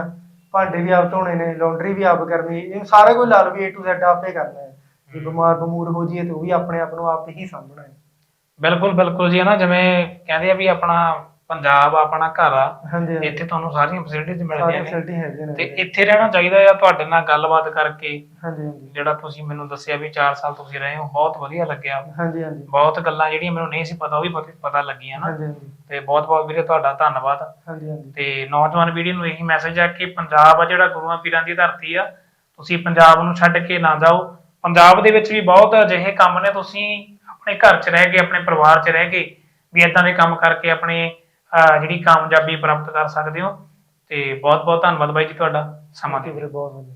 ਭਾਂਡੇ ਵੀ ਆਪ ਧੋਣੇ ਨੇ ਲਾਉਂਡਰੀ ਵੀ ਆਪ ਕਰਨੀ ਇਹ ਸਾਰਾ ਕੁਝ ਲਾ ਲਓ ਵੀ A to Z ਆਪੇ ਕਰਨਾ ਹੈ। ਜੇ ਬਿਮਾਰ ਬਮੂਰ ਹੋ ਜਾਈਏ ਤਾਂ ਉਹ ਵੀ ਆਪਣੇ ਆਪ ਨੂੰ ਆਪ ਹੀ ਸਾਂਭਣਾ ਹੈ। ਬਿਲਕੁਲ ਬਿਲਕੁਲ ਜੀ ਹਨਾ ਜਿਵੇਂ ਕਹਿੰਦੇ ਆ ਵੀ ਆਪਣਾ ਪੰਜਾਬ ਆਪਣਾ ਘਰ ਆ ਹਾਂਜੀ ਇੱਥੇ ਤੁਹਾਨੂੰ ਸਾਰੀਆਂ ਫੈਸਿਲਿਟੀਜ਼ ਸਾਰੀ ਮਿਲਦੀਆਂ ਨੇ। ਫੈਸਿਲਿਟੀ ਹੈਗੇ ਨੇ ਤੇ ਇੱਥੇ ਰਹਿਣਾ ਚਾਹੀਦਾ ਆ ਤੁਹਾਡੇ ਨਾਲ ਗੱਲਬਾਤ ਕਰਕੇ। ਹਾਂਜੀ ਹਾਂਜੀ। ਜਿਹੜਾ ਤੁਸੀਂ ਮੈਨੂੰ ਦੱਸਿਆ ਵੀ 4 ਸਾਲ ਤੁਸੀਂ ਰਹੇ ਹੋ ਬਹੁਤ ਵਧੀਆ ਲੱਗਿਆ। ਹਾਂਜੀ ਹਾਂਜੀ। ਬਹੁਤ ਗੱਲਾਂ ਜਿਹੜੀਆਂ ਮੈਨੂੰ ਨਹੀਂ ਸੀ ਪਤਾ ਉਹ ਵੀ ਪਤਾ- ਪਤਾ ਲੱਗੀਆਂ ਨਾ। ਹਾਂਜੀ ਹਾਂਜੀ। ਤੇ ਬਹੁਤ ਬਹੁਤ ਵੀਰੇ ਤੁਹਾਡਾ ਧੰਨਵਾਦ। ਹਾਂਜੀ ਹਾਂਜੀ। ਤੇ ਨੌਜਵਾਨ ਪੀੜ੍ਹੀ ਨੂੰ ਇਹੀ ਮੈਸੇਜ ਆ ਕਿ ਪੰਜਾਬ ਆ ਜਿਹੜਾ ਗੁਰੂਆਂ ਪੀਰਾਂ ਦੀ ਧਰਤੀ ਆ ਤੁਸੀਂ ਪੰਜਾਬ ਨੂੰ ਛੱਡ ਕੇ ਨਾ ਜਾਓ। ਪੰਜਾਬ ਦੇ ਵਿੱਚ ਵੀ ਬਹੁਤ ਅਜਿਹੇ ਕੰਮ ਨੇ ਤੁਸੀਂ ਆਪਣੇ ਘਰ 'ਚ ਰਹਿ ਕੇ ਆਪਣੇ ਪਰਿਵਾਰ 'ਚ ਰਹਿ ਕੇ ਵੀ ਇਦਾਂ ਦੇ ਕੰਮ ਕਰਕੇ ਆਪਣੇ ਜਿਹੜੀ ਕਾਮਯਾਬੀ ਪ੍ਰਾਪਤ ਕਰ ਸਕਦੇ ਹੋ। ਤੇ ਬਹੁਤ ਬਹੁਤ ਧੰਨਵਾਦ ਬਾਈ ਜੀ ਤੁਹਾਡਾ। ਸਮਾਂ ਕਿ ਦੇ ਵੀਰੇ, ਬਹੁਤ ਵਧੀਆ।